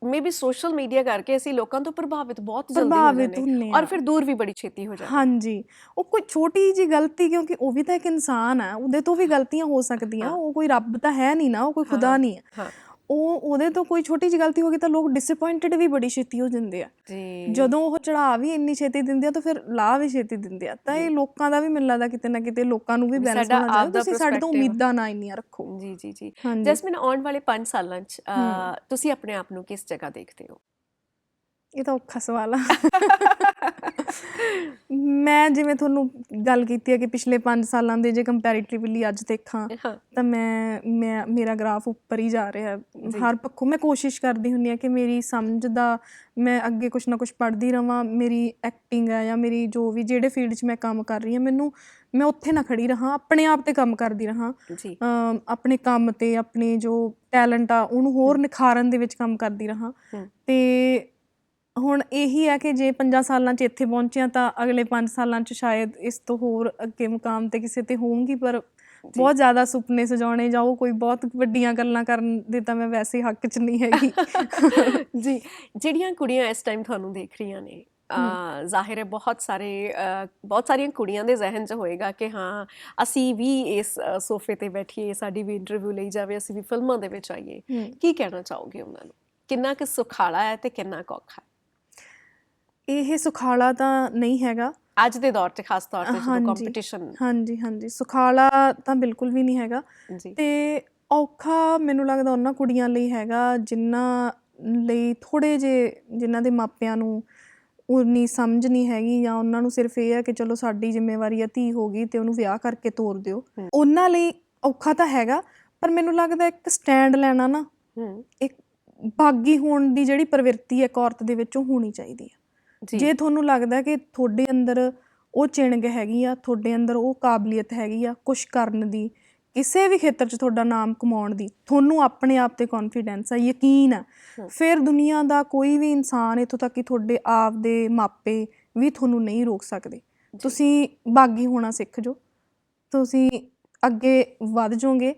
ਮੇਬੀ ਸੋਸ਼ਲ ਮੀਡੀਆ ਕਰਕੇ ਅਸੀਂ ਲੋਕਾਂ ਤੋਂ ਪ੍ਰਭਾਵਿਤ ਬਹੁਤ ਜਲਦੀ ਹੋ ਪ੍ਰਭਾਵਿਤ ਜਾਂਦੇ ਹੁੰਨੇ ਔਰ ਆ ਫਿਰ ਦੂਰ ਵੀ ਬੜੀ ਛੇਤੀ ਹੋ ਜਾਂਦੇ ਹਾਂਜੀ। ਉਹ ਕੋਈ ਛੋਟੀ ਜੀ ਗਲਤੀ ਕਿਉਂਕਿ ਉਹ ਵੀ ਤਾਂ ਇੱਕ ਇਨਸਾਨ ਹੈ ਉਹਦੇ ਤੋਂ ਵੀ ਗਲਤੀਆਂ ਹੋ ਸਕਦੀਆਂ। ਉਹ ਕੋਈ ਰੱਬ ਤਾਂ ਹੈ ਨਹੀਂ ਨਾ ਉਹ ਕੋਈ ਖੁਦਾ। ਨਹੀਂ ਹੈ। ਹਾਂ। ਉਹ ਉਹਦੇ ਤੋਂ ਕੋਈ ਛੋਟੀ ਜੀ ਗਲਤੀ ਹੋ ਗਈ ਤਾਂ ਲੋਕ ਡਿਸਪਾਇੰਟਡ ਵੀ ਬੜੀ ਛੇਤੀ ਹੋ ਜਾਂਦੇ ਆ। ਜੀ ਜਦੋਂ ਉਹ ਚੜਾ ਵੀ ਇੰਨੀ ਛੇਤੀ ਦਿੰਦੇ ਆ ਤਾਂ ਫਿਰ ਲਾ ਵੀ ਛੇਤੀ ਦਿੰਦੇ ਆ। ਤਾਂ ਇਹ ਲੋਕਾਂ ਦਾ ਵੀ ਮੈਨੂੰ ਲੱਗਦਾ ਕਿਤੇ ਨਾ ਕਿਤੇ ਲੋਕਾਂ ਨੂੰ ਵੀ ਬੈਲੈਂਸ ਹੋਣਾ ਚਾਹੀਦਾ ਤੁਸੀਂ ਸਾਡੇ ਤੋਂ। ਉਮੀਦਾਂ ਨਾ ਇੰਨੀਆਂ ਰੱਖੋ। ਜੀ ਜੀ ਜੀ। ਜੈਸਮਿਨ ਆਉਣ ਵਾਲੇ 5 ਸਾਲਾਂ ਚ ਤੁਸੀਂ ਆਪਣੇ ਆਪ ਨੂੰ ਕਿਸ ਜਗ੍ਹਾ ਦੇਖਦੇ ਹੋ? ਇਹ ਤਾਂ ਔਖਾ ਸਵਾਲ ਆ। ਮੈਂ ਜਿਵੇਂ ਤੁਹਾਨੂੰ ਗੱਲ ਕੀਤੀ ਹੈ ਕਿ ਪਿਛਲੇ 5 ਸਾਲਾਂ ਦੇ ਜੇ ਕੰਪੈਰੀਟਿਵਲੀ ਅੱਜ ਦੇਖਾਂ ਹਾਂ। ਤਾਂ ਮੈਂ ਮੈਂ ਮੇਰਾ ਗ੍ਰਾਫ ਉੱਪਰ ਹੀ ਜਾ ਰਿਹਾ ਹੈ। ਜੀ। ਹਰ ਪੱਖੋਂ ਮੈਂ ਕੋਸ਼ਿਸ਼ ਕਰਦੀ ਹੁੰਦੀ ਆ ਕਿ ਮੇਰੀ ਸਮਝ ਦਾ ਮੈਂ ਅੱਗੇ ਕੁਝ ਨਾ ਕੁਝ ਪੜ੍ਹਦੀ ਰਵਾਂ ਮੇਰੀ ਐਕਟਿੰਗ ਹੈ ਜਾਂ ਮੇਰੀ ਜੋ ਵੀ ਜਿਹੜੇ ਫੀਲਡ 'ਚ ਮੈਂ ਕੰਮ ਕਰ ਰਹੀ ਹਾਂ ਮੈਨੂੰ ਮੈਂ ਉੱਥੇ ਨਾ ਖੜੀ ਰਹਾਂ ਆਪਣੇ ਆਪ ਤੇ ਕੰਮ ਕਰਦੀ ਰਹਾਂ। ਜੀ। ਆਪਣੇ ਕੰਮ ਤੇ ਆਪਣੇ ਜੋ ਟੈਲੈਂਟ ਆ ਉਹਨੂੰ ਹੋਰ ਨਿਖਾਰਨ ਦੇ ਵਿੱਚ ਕੰਮ ਕਰਦੀ ਰਹਾਂ। ਹਮ। ਤੇ ਹੁਣ ਇਹੀ ਹੈ ਕਿ ਜੇ 5 ਸਾਲਾਂ 'ਚ ਇੱਥੇ ਪਹੁੰਚਿਆ ਤਾਂ ਅਗਲੇ 5 ਸਾਲਾਂ 'ਚ ਸ਼ਾਇਦ ਇਸ ਤੋਂ ਹੋਰ ਅੱਗੇ ਮੁਕਾਮ ਤੇ ਕਿਸੇ ਤੇ ਹੋਊਂਗੀ ਪਰ ਬਹੁਤ ਜ਼ਿਆਦਾ ਸੁਪਨੇ ਸਜਾਉਣੇ ਜਾਂ ਉਹ ਕੋਈ ਬਹੁਤ ਵੱਡੀਆਂ ਗੱਲਾਂ ਕਰਨ ਦੇ ਤਾਂ ਮੈਂ ਵੈਸੇ ਹੱਕ 'ਚ ਨਹੀਂ ਹੈਗੀ। ਜੀ ਜਿਹੜੀਆਂ ਕੁੜੀਆਂ ਇਸ ਟਾਈਮ ਤੁਹਾਨੂੰ ਦੇਖ ਰਹੀਆਂ ਨੇ ਜ਼ਾਹਿਰ ਹੈ ਬਹੁਤ ਸਾਰੇ ਬਹੁਤ ਸਾਰੀਆਂ ਕੁੜੀਆਂ ਦੇ ਜ਼ਿਹਨ 'ਚ ਹੋਏਗਾ ਕਿ ਹਾਂ ਅਸੀਂ ਵੀ ਇਸ ਸੋਫੇ ਤੇ ਬੈਠੀਏ ਸਾਡੀ ਵੀ ਇੰਟਰਵਿਊ ਲਈ ਜਾਵੇ ਅਸੀਂ ਵੀ ਫਿਲਮਾਂ ਦੇ ਵਿੱਚ ਆਈਏ। ਕੀ ਕਹਿਣਾ ਚਾਹੋਗੇ ਉਹਨਾਂ ਨੂੰ? ਕਿੰਨਾ ਕੁ ਸੁਖਾਲਾ ਹੈ ਤੇ ਕਿੰਨਾ ਕੁ ਔਖਾ ਹੈ? ਇਹ ਸੁਖਾਲਾ ਤਾਂ ਨਹੀਂ ਹੈਗਾ। ਅੱਜ ਦੇ ਦੌਰ 'ਚ ਖਾਸ ਤੌਰ ਤੇ ਜਦੋਂ। ਕੰਪੀਟੀਸ਼ਨ ਹਾਂਜੀ ਹਾਂਜੀ। ਸੁਖਾਲਾ ਤਾਂ ਬਿਲਕੁਲ ਵੀ ਨਹੀਂ ਹੈਗਾ। ਤੇ ਔਖਾ ਮੈਨੂੰ ਲੱਗਦਾ ਉਹਨਾਂ ਕੁੜੀਆਂ ਲਈ ਹੈਗਾ ਜਿਨ੍ਹਾਂ ਲਈ ਥੋੜੇ ਜੇ ਜਿਨ੍ਹਾਂ ਦੇ ਮਾਪਿਆਂ ਨੂੰ ਉਨੀ ਸਮਝ ਨਹੀਂ ਹੈਗੀ ਜਾਂ ਉਹਨਾਂ ਨੂੰ ਸਿਰਫ ਇਹ ਹੈ ਕਿ ਚਲੋ ਸਾਡੀ ਜ਼ਿੰਮੇਵਾਰੀ ਆ ਧੀ ਹੋ ਗਈ ਤੇ ਉਹਨੂੰ ਵਿਆਹ ਕਰਕੇ ਤੋਰ ਦਿਓ। ਉਹਨਾਂ ਲਈ ਔਖਾ ਤਾਂ ਹੈਗਾ ਪਰ ਮੈਨੂੰ ਲੱਗਦਾ ਇੱਕ ਸਟੈਂਡ ਲੈਣਾ ਨਾ ਇੱਕ ਬਾਗੀ ਹੋਣ ਦੀ ਜਿਹੜੀ ਪ੍ਰਵਿਰਤੀ ਹੈ ਇੱਕ ਔਰਤ ਦੇ ਵਿੱਚ ਹੋਣੀ ਚਾਹੀਦੀ ਹੈ। ਜੀ। ਤੁਹਾਨੂੰ ਲੱਗਦਾ ਕਿ ਤੁਹਾਡੇ ਅੰਦਰ ਉਹ ਚਿਣਗ ਹੈਗੀ ਆ ਤੁਹਾਡੇ ਅੰਦਰ ਉਹ ਕਾਬਲੀਅਤ ਹੈਗੀ ਆ ਕੁਝ ਕਰਨ ਦੀ ਕਿਸੇ ਵੀ ਖੇਤਰ 'ਚ ਤੁਹਾਡਾ ਨਾਮ ਕਮਾਉਣ ਦੀ ਤੁਹਾਨੂੰ ਆਪਣੇ ਆਪ ਤੇ ਕੌਨਫੀਡੈਂਸ ਆ ਯਕੀਨ ਆ। ਫਿਰ ਦੁਨੀਆ ਦਾ ਕੋਈ ਵੀ ਇਨਸਾਨ ਇੱਥੋਂ ਤੱਕ ਕਿ ਤੁਹਾਡੇ ਆਪ ਦੇ ਮਾਪੇ ਵੀ ਤੁਹਾਨੂੰ ਨਹੀਂ ਰੋਕ ਸਕਦੇ। ਤੁਸੀਂ ਬਾਗੀ ਹੋਣਾ ਸਿੱਖ ਜੋ ਤੁਸੀਂ ਅੱਗੇ ਵੱਧ ਜਾਓਗੇ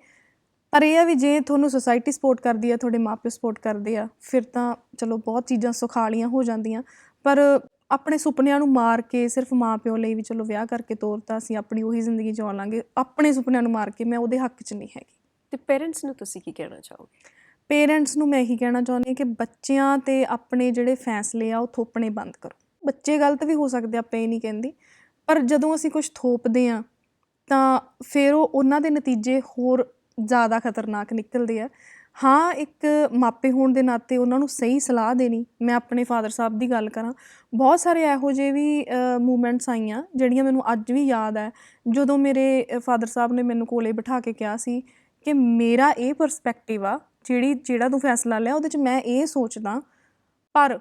ਪਰ ਇਹ ਆ ਵੀ ਜੇ ਤੁਹਾਨੂੰ ਸੋਸਾਇਟੀ ਸਪੋਰਟ ਕਰਦੀ ਆ ਤੁਹਾਡੇ ਮਾਪੇ ਸਪੋਰਟ ਕਰਦੇ ਆ ਫਿਰ ਤਾਂ ਚਲੋ ਬਹੁਤ ਚੀਜ਼ਾਂ ਸੁਖਾਲੀਆਂ ਹੋ ਜਾਂਦੀਆਂ। ਪਰ ਆਪਣੇ ਸੁਪਨਿਆਂ ਨੂੰ ਮਾਰ ਕੇ ਸਿਰਫ ਮਾਪਿਓ ਲਈ ਵੀ ਚਲੋ ਵਿਆਹ ਕਰਕੇ ਤੋਰਤਾ ਅਸੀਂ ਆਪਣੀ ਉਹੀ ਜ਼ਿੰਦਗੀ ਜਿਉਣ ਲਾਂਗੇ ਆਪਣੇ ਸੁਪਨਿਆਂ ਨੂੰ ਮਾਰ ਕੇ ਮੈਂ ਉਹਦੇ ਹੱਕ 'ਚ ਨਹੀਂ ਹੈਗੀ। ਤੇ ਪੇਰੈਂਟਸ ਨੂੰ ਤੁਸੀਂ ਕੀ ਕਹਿਣਾ ਚਾਹੋਗੇ? ਪੇਰੈਂਟਸ ਨੂੰ ਮੈਂ ਇਹੀ ਕਹਿਣਾ ਚਾਹੁੰਦੀ ਹਾਂ ਕਿ ਬੱਚਿਆਂ ਤੇ ਆਪਣੇ ਜਿਹੜੇ ਫੈਸਲੇ ਆ ਉਹ ਥੋਪਣੇ ਬੰਦ ਕਰੋ। ਬੱਚੇ ਗਲਤ ਵੀ ਹੋ ਸਕਦੇ ਆ, ਆਪਾਂ ਇਹ ਨਹੀਂ ਕਹਿੰਦੀ। ਪਰ ਜਦੋਂ ਅਸੀਂ ਕੁਝ ਥੋਪਦੇ ਆ ਤਾਂ ਫਿਰ ਉਹ ਉਹਨਾਂ ਦੇ ਨਤੀਜੇ ਹੋਰ ਜ਼ਿਆਦਾ ਖਤਰਨਾਕ ਨਿਕਲਦੇ ਆ। ਹਾਂ ਇੱਕ ਮਾਪੇ ਹੋਣ ਦੇ ਨਾਤੇ ਉਹਨਾਂ ਨੂੰ ਸਹੀ ਸਲਾਹ ਦੇਣੀ ਮੈਂ ਆਪਣੇ ਫਾਦਰ ਸਾਹਿਬ ਦੀ ਗੱਲ ਕਰਾਂ। ਬਹੁਤ ਸਾਰੇ ਇਹੋ ਜਿਹੇ ਵੀ ਮੂਮੈਂਟਸ ਆਈਆਂ ਜਿਹੜੀਆਂ ਮੈਨੂੰ ਅੱਜ ਵੀ ਯਾਦ ਹੈ। ਜਦੋਂ ਮੇਰੇ ਫਾਦਰ ਸਾਹਿਬ ਨੇ ਮੈਨੂੰ ਕੋਲੇ ਬਿਠਾ ਕੇ ਕਿਹਾ ਸੀ ਕਿ ਮੇਰਾ ਇਹ ਪਰਸਪੈਕਟਿਵ ਆ ਜਿਹੜੀ ਜਿਹੜਾ ਤੂੰ ਫੈਸਲਾ ਲਿਆ ਉਹਦੇ ਚ ਮੈਂ ਇਹ ਸੋਚਦਾ ਪਰ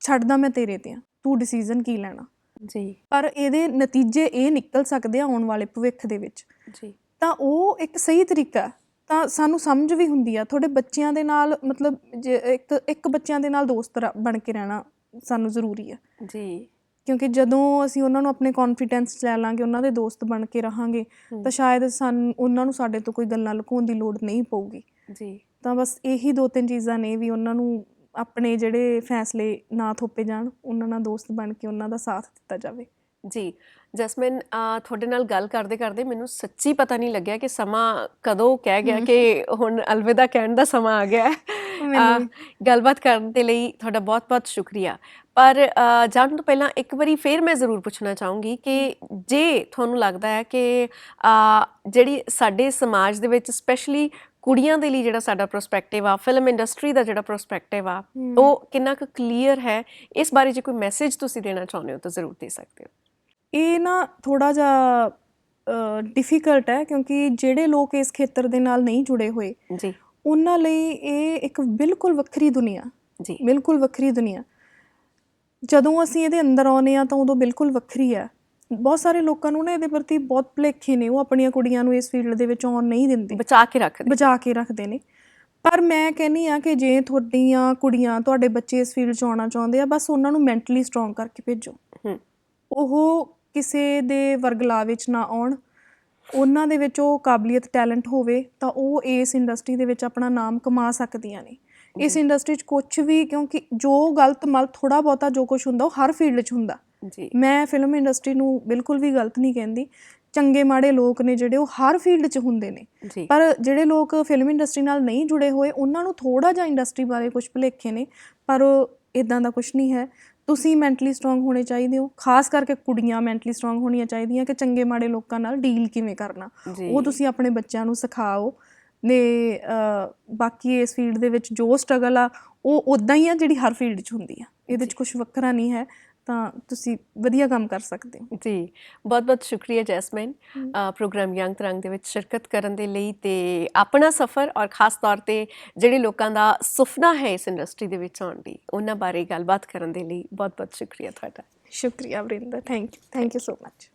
ਛੱਡਦਾ ਮੈਂ ਤੇਰੇ ਤੇ ਆ। ਤੂੰ ਡਿਸੀਜਨ ਕੀ ਲੈਣਾ? ਜੀ। ਪਰ ਇਹਦੇ ਨਤੀਜੇ ਇਹ ਨਿਕਲ ਸਕਦੇ ਆ ਆਉਣ ਵਾਲੇ ਭਵਿੱਖ ਦੇ ਵਿੱਚ। ਜੀ। ਤਾਂ ਉਹ ਇੱਕ ਸਹੀ ਤਰੀਕਾ। ਤਾਂ ਸਾਨੂੰ ਸਮਝ ਵੀ ਹੁੰਦੀ ਆ। ਤੁਹਾਡੇ ਬੱਚਿਆਂ ਦੇ ਨਾਲ ਮਤਲਬ ਜੇ ਇੱਕ ਇੱਕ ਬੱਚਿਆਂ ਦੇ ਨਾਲ ਦੋਸਤ ਰ- ਬਣ ਕੇ ਰਹਿਣਾ ਸਾਨੂੰ ਜ਼ਰੂਰੀ ਹੈ ਜੀ। ਕਿਉਂਕਿ ਜਦੋਂ ਅਸੀਂ ਉਹਨਾਂ ਨੂੰ ਆਪਣੇ ਕੌਨਫੀਡੈਂਸ 'ਚ ਲੈ ਲਾਂਗੇ ਉਹਨਾਂ ਦੇ ਦੋਸਤ ਬਣ ਕੇ ਰਹਾਂਗੇ। ਤਾਂ ਸ਼ਾਇਦ ਸਾਨੂੰ ਉਹਨਾਂ ਨੂੰ ਸਾਡੇ ਤੋਂ ਕੋਈ ਗੱਲਾਂ ਲੁਕਾਉਣ ਦੀ ਲੋੜ ਨਹੀਂ ਪਊਗੀ। ਜੀ। ਤਾਂ ਬਸ ਇਹੀ ਦੋ ਤਿੰਨ ਚੀਜ਼ਾਂ ਨੇ ਵੀ ਉਹਨਾਂ ਨੂੰ ਆਪਣੇ ਜਿਹੜੇ ਫੈਸਲੇ ਨਾ ਥੋਪੇ ਜਾਣ ਉਹਨਾਂ ਨਾਲ ਦੋਸਤ ਬਣ ਕੇ ਉਹਨਾਂ ਦਾ ਸਾਥ ਦਿੱਤਾ ਜਾਵੇ। ਜੀ ਜਸਮਿਨ ਤੁਹਾਡੇ ਨਾਲ ਗੱਲ ਕਰਦੇ ਕਰਦੇ ਮੈਨੂੰ ਸੱਚੀ ਪਤਾ ਨਹੀਂ ਲੱਗਿਆ ਕਿ ਸਮਾਂ ਕਦੋਂ ਕਹਿ ਗਿਆ ਕਿ ਹੁਣ ਅਲਵਿਦਾ ਕਹਿਣ ਦਾ ਸਮਾਂ ਆ ਗਿਆ। ਹੈ ਗੱਲਬਾਤ ਕਰਨ ਦੇ ਲਈ ਤੁਹਾਡਾ ਬਹੁਤ-ਬਹੁਤ ਸ਼ੁਕਰੀਆ। ਪਰ ਜਾਣ ਤੋਂ ਪਹਿਲਾਂ ਇੱਕ ਵਾਰੀ ਫੇਰ ਮੈਂ ਜ਼ਰੂਰ ਪੁੱਛਣਾ ਚਾਹੂੰਗੀ ਕਿ ਜੇ ਤੁਹਾਨੂੰ ਲੱਗਦਾ ਹੈ ਕਿ ਜਿਹੜੀ ਸਾਡੇ ਸਮਾਜ ਦੇ ਵਿੱਚ ਸਪੈਸ਼ਲੀ ਕੁੜੀਆਂ ਦੇ ਲਈ ਜਿਹੜਾ ਸਾਡਾ ਪ੍ਰੋਸਪੈਕਟਿਵ ਆ ਫਿਲਮ ਇੰਡਸਟਰੀ ਦਾ ਜਿਹੜਾ ਪ੍ਰੋਸਪੈਕਟਿਵ ਆ ਉਹ ਕਿੰਨਾ ਕੁ ਕਲੀਅਰ ਹੈ ਇਸ ਬਾਰੇ ਜੇ ਕੋਈ ਮੈਸੇਜ ਤੁਸੀਂ ਦੇਣਾ ਚਾਹੁੰਦੇ ਹੋ ਤਾਂ ਜ਼ਰੂਰ ਦੇ ਸਕਦੇ ਹੋ। ਇਹ ਨਾ ਥੋੜਾ ਜਿਹਾ ਡਿਫਿਕਲਟ ਹੈ ਕਿਉਂਕਿ ਜਿਹੜੇ ਲੋਕ ਇਸ ਖੇਤਰ ਦੇ ਨਾਲ ਨਹੀਂ ਜੁੜੇ ਹੋਏ ਜੀ। ਉਹਨਾਂ ਲਈ ਇਹ ਇੱਕ ਬਿਲਕੁਲ ਵੱਖਰੀ ਦੁਨੀਆ ਜੀ। ਬਿਲਕੁਲ ਵੱਖਰੀ ਦੁਨੀਆ। ਜਦੋਂ ਅਸੀਂ ਇਹਦੇ ਅੰਦਰ ਆਉਨੇ ਆ ਤਾਂ ਉਦੋਂ ਬਿਲਕੁਲ ਵੱਖਰੀ ਹੈ। ਬਹੁਤ ਸਾਰੇ ਲੋਕਾਂ ਨੂੰ ਨਾ ਇਹਦੇ ਪ੍ਰਤੀ ਬਹੁਤ ਭੁਲੇਖੇ ਨੇ ਉਹ ਆਪਣੀਆਂ ਕੁੜੀਆਂ ਨੂੰ ਇਸ ਫੀਲਡ ਦੇ ਵਿੱਚ ਆਉਣ ਨਹੀਂ ਦਿੰਦੇ। ਬਚਾ ਕੇ ਰੱਖਦੇ। ਬਚਾ ਕੇ ਰੱਖਦੇ ਨੇ। ਪਰ ਮੈਂ ਕਹਿੰਨੀ ਆ ਕਿ ਜੇ ਤੁਹਾਡੀਆਂ ਕੁੜੀਆਂ ਤੁਹਾਡੇ ਬੱਚੇ ਇਸ ਫੀਲਡ 'ਚ ਆਉਣਾ ਚਾਹੁੰਦੇ ਆ ਬਸ ਉਹਨਾਂ ਨੂੰ ਮੈਂਟਲੀ ਸਟਰੋਂਗ ਕਰਕੇ ਭੇਜੋ। ਹੂੰ। ਉਹ ਕਿਸੇ ਦੇ ਵਰਗਲਾ ਵਿੱਚ ਨਾ ਆਉਣ ਉਹਨਾਂ ਦੇ ਵਿੱਚ ਉਹ ਕਾਬਲੀਅਤ ਟੈਲੈਂਟ ਹੋਵੇ ਤਾਂ ਉਹ ਇਸ ਇੰਡਸਟਰੀ ਦੇ ਵਿੱਚ ਆਪਣਾ ਨਾਮ ਕਮਾ ਸਕਦੀਆਂ ਨੇ। ਇਸ ਇੰਡਸਟਰੀ 'ਚ ਕੁਝ ਵੀ ਕਿਉਂਕਿ ਜੋ ਗਲਤ ਮਲ ਥੋੜਾ ਬਹੁਤਾ ਜੋ ਕੁਝ ਹੁੰਦਾ ਉਹ ਹਰ ਫੀਲਡ 'ਚ ਹੁੰਦਾ। ਜੀ। ਮੈਂ ਫਿਲਮ ਇੰਡਸਟਰੀ ਨੂੰ ਬਿਲਕੁਲ ਵੀ ਗਲਤ ਨਹੀਂ ਕਹਿੰਦੀ। ਚੰਗੇ ਮਾੜੇ ਲੋਕ ਨੇ ਜਿਹੜੇ ਉਹ ਹਰ ਫੀਲਡ 'ਚ ਹੁੰਦੇ ਨੇ। ਪਰ ਜਿਹੜੇ ਲੋਕ ਫਿਲਮ ਇੰਡਸਟਰੀ ਨਾਲ ਨਹੀਂ ਜੁੜੇ ਹੋਏ ਉਹਨਾਂ ਨੂੰ ਥੋੜਾ ਜਿਹਾ ਇੰਡਸਟਰੀ ਬਾਰੇ ਕੁਝ ਭੁਲੇਖੇ ਨੇ ਪਰ ਇਦਾਂ ਦਾ ਕੁਝ ਨਹੀਂ ਹੈ। ਤੁਸੀਂ ਮੈਂਟਲੀ ਸਟਰੋਂਗ ਹੋਣੇ ਚਾਹੀਦੇ ਹੋ ਖਾਸ ਕਰਕੇ ਕੁੜੀਆਂ ਮੈਂਟਲੀ ਸਟਰੋਂਗ ਹੋਣੀਆਂ ਚਾਹੀਦੀਆਂ ਕਿ ਚੰਗੇ ਮਾੜੇ ਲੋਕਾਂ ਨਾਲ ਡੀਲ ਕਿਵੇਂ ਕਰਨਾ। ਉਹ ਤੁਸੀਂ ਆਪਣੇ ਬੱਚਿਆਂ ਨੂੰ ਸਿਖਾਓ। ਨੇ ਬਾਕੀ ਇਸ ਫੀਲਡ ਦੇ ਵਿੱਚ ਜੋ ਸਟਰਗਲ ਆ ਉਹ ਉਦਾਂ ਹੀ ਆ ਜਿਹੜੀ ਹਰ ਫੀਲਡ 'ਚ ਹੁੰਦੀ ਆ। ਇਹਦੇ 'ਚ ਕੁਝ ਵੱਖਰਾ ਨਹੀਂ ਹੈ। ਤਾਂ ਤੁਸੀਂ ਵਧੀਆ ਕੰਮ ਕਰ ਸਕਦੇ ਹੋ। ਜੀ ਬਹੁਤ ਬਹੁਤ ਸ਼ੁਕਰੀਆ ਜੈਸਮਿਨ। ਪ੍ਰੋਗਰਾਮ ਯੰਗ ਤਰੰਗ ਦੇ ਵਿੱਚ ਸ਼ਿਰਕਤ ਕਰਨ ਦੇ ਲਈ ਤੇ ਆਪਣਾ ਸਫ਼ਰ ਔਰ ਖਾਸ ਤੌਰ ਤੇ ਜਿਹੜੇ ਲੋਕਾਂ ਦਾ ਸੁਪਨਾ ਹੈ ਇਸ ਇੰਡਸਟਰੀ ਦੇ ਵਿੱਚ ਆਉਣ ਦੀ ਉਹਨਾਂ ਬਾਰੇ ਗੱਲਬਾਤ ਕਰਨ ਦੇ ਲਈ ਬਹੁਤ ਬਹੁਤ ਸ਼ੁਕਰੀਆ ਤੁਹਾਡਾ। ਸ਼ੁਕਰੀਆ Varinder thank you thank you so much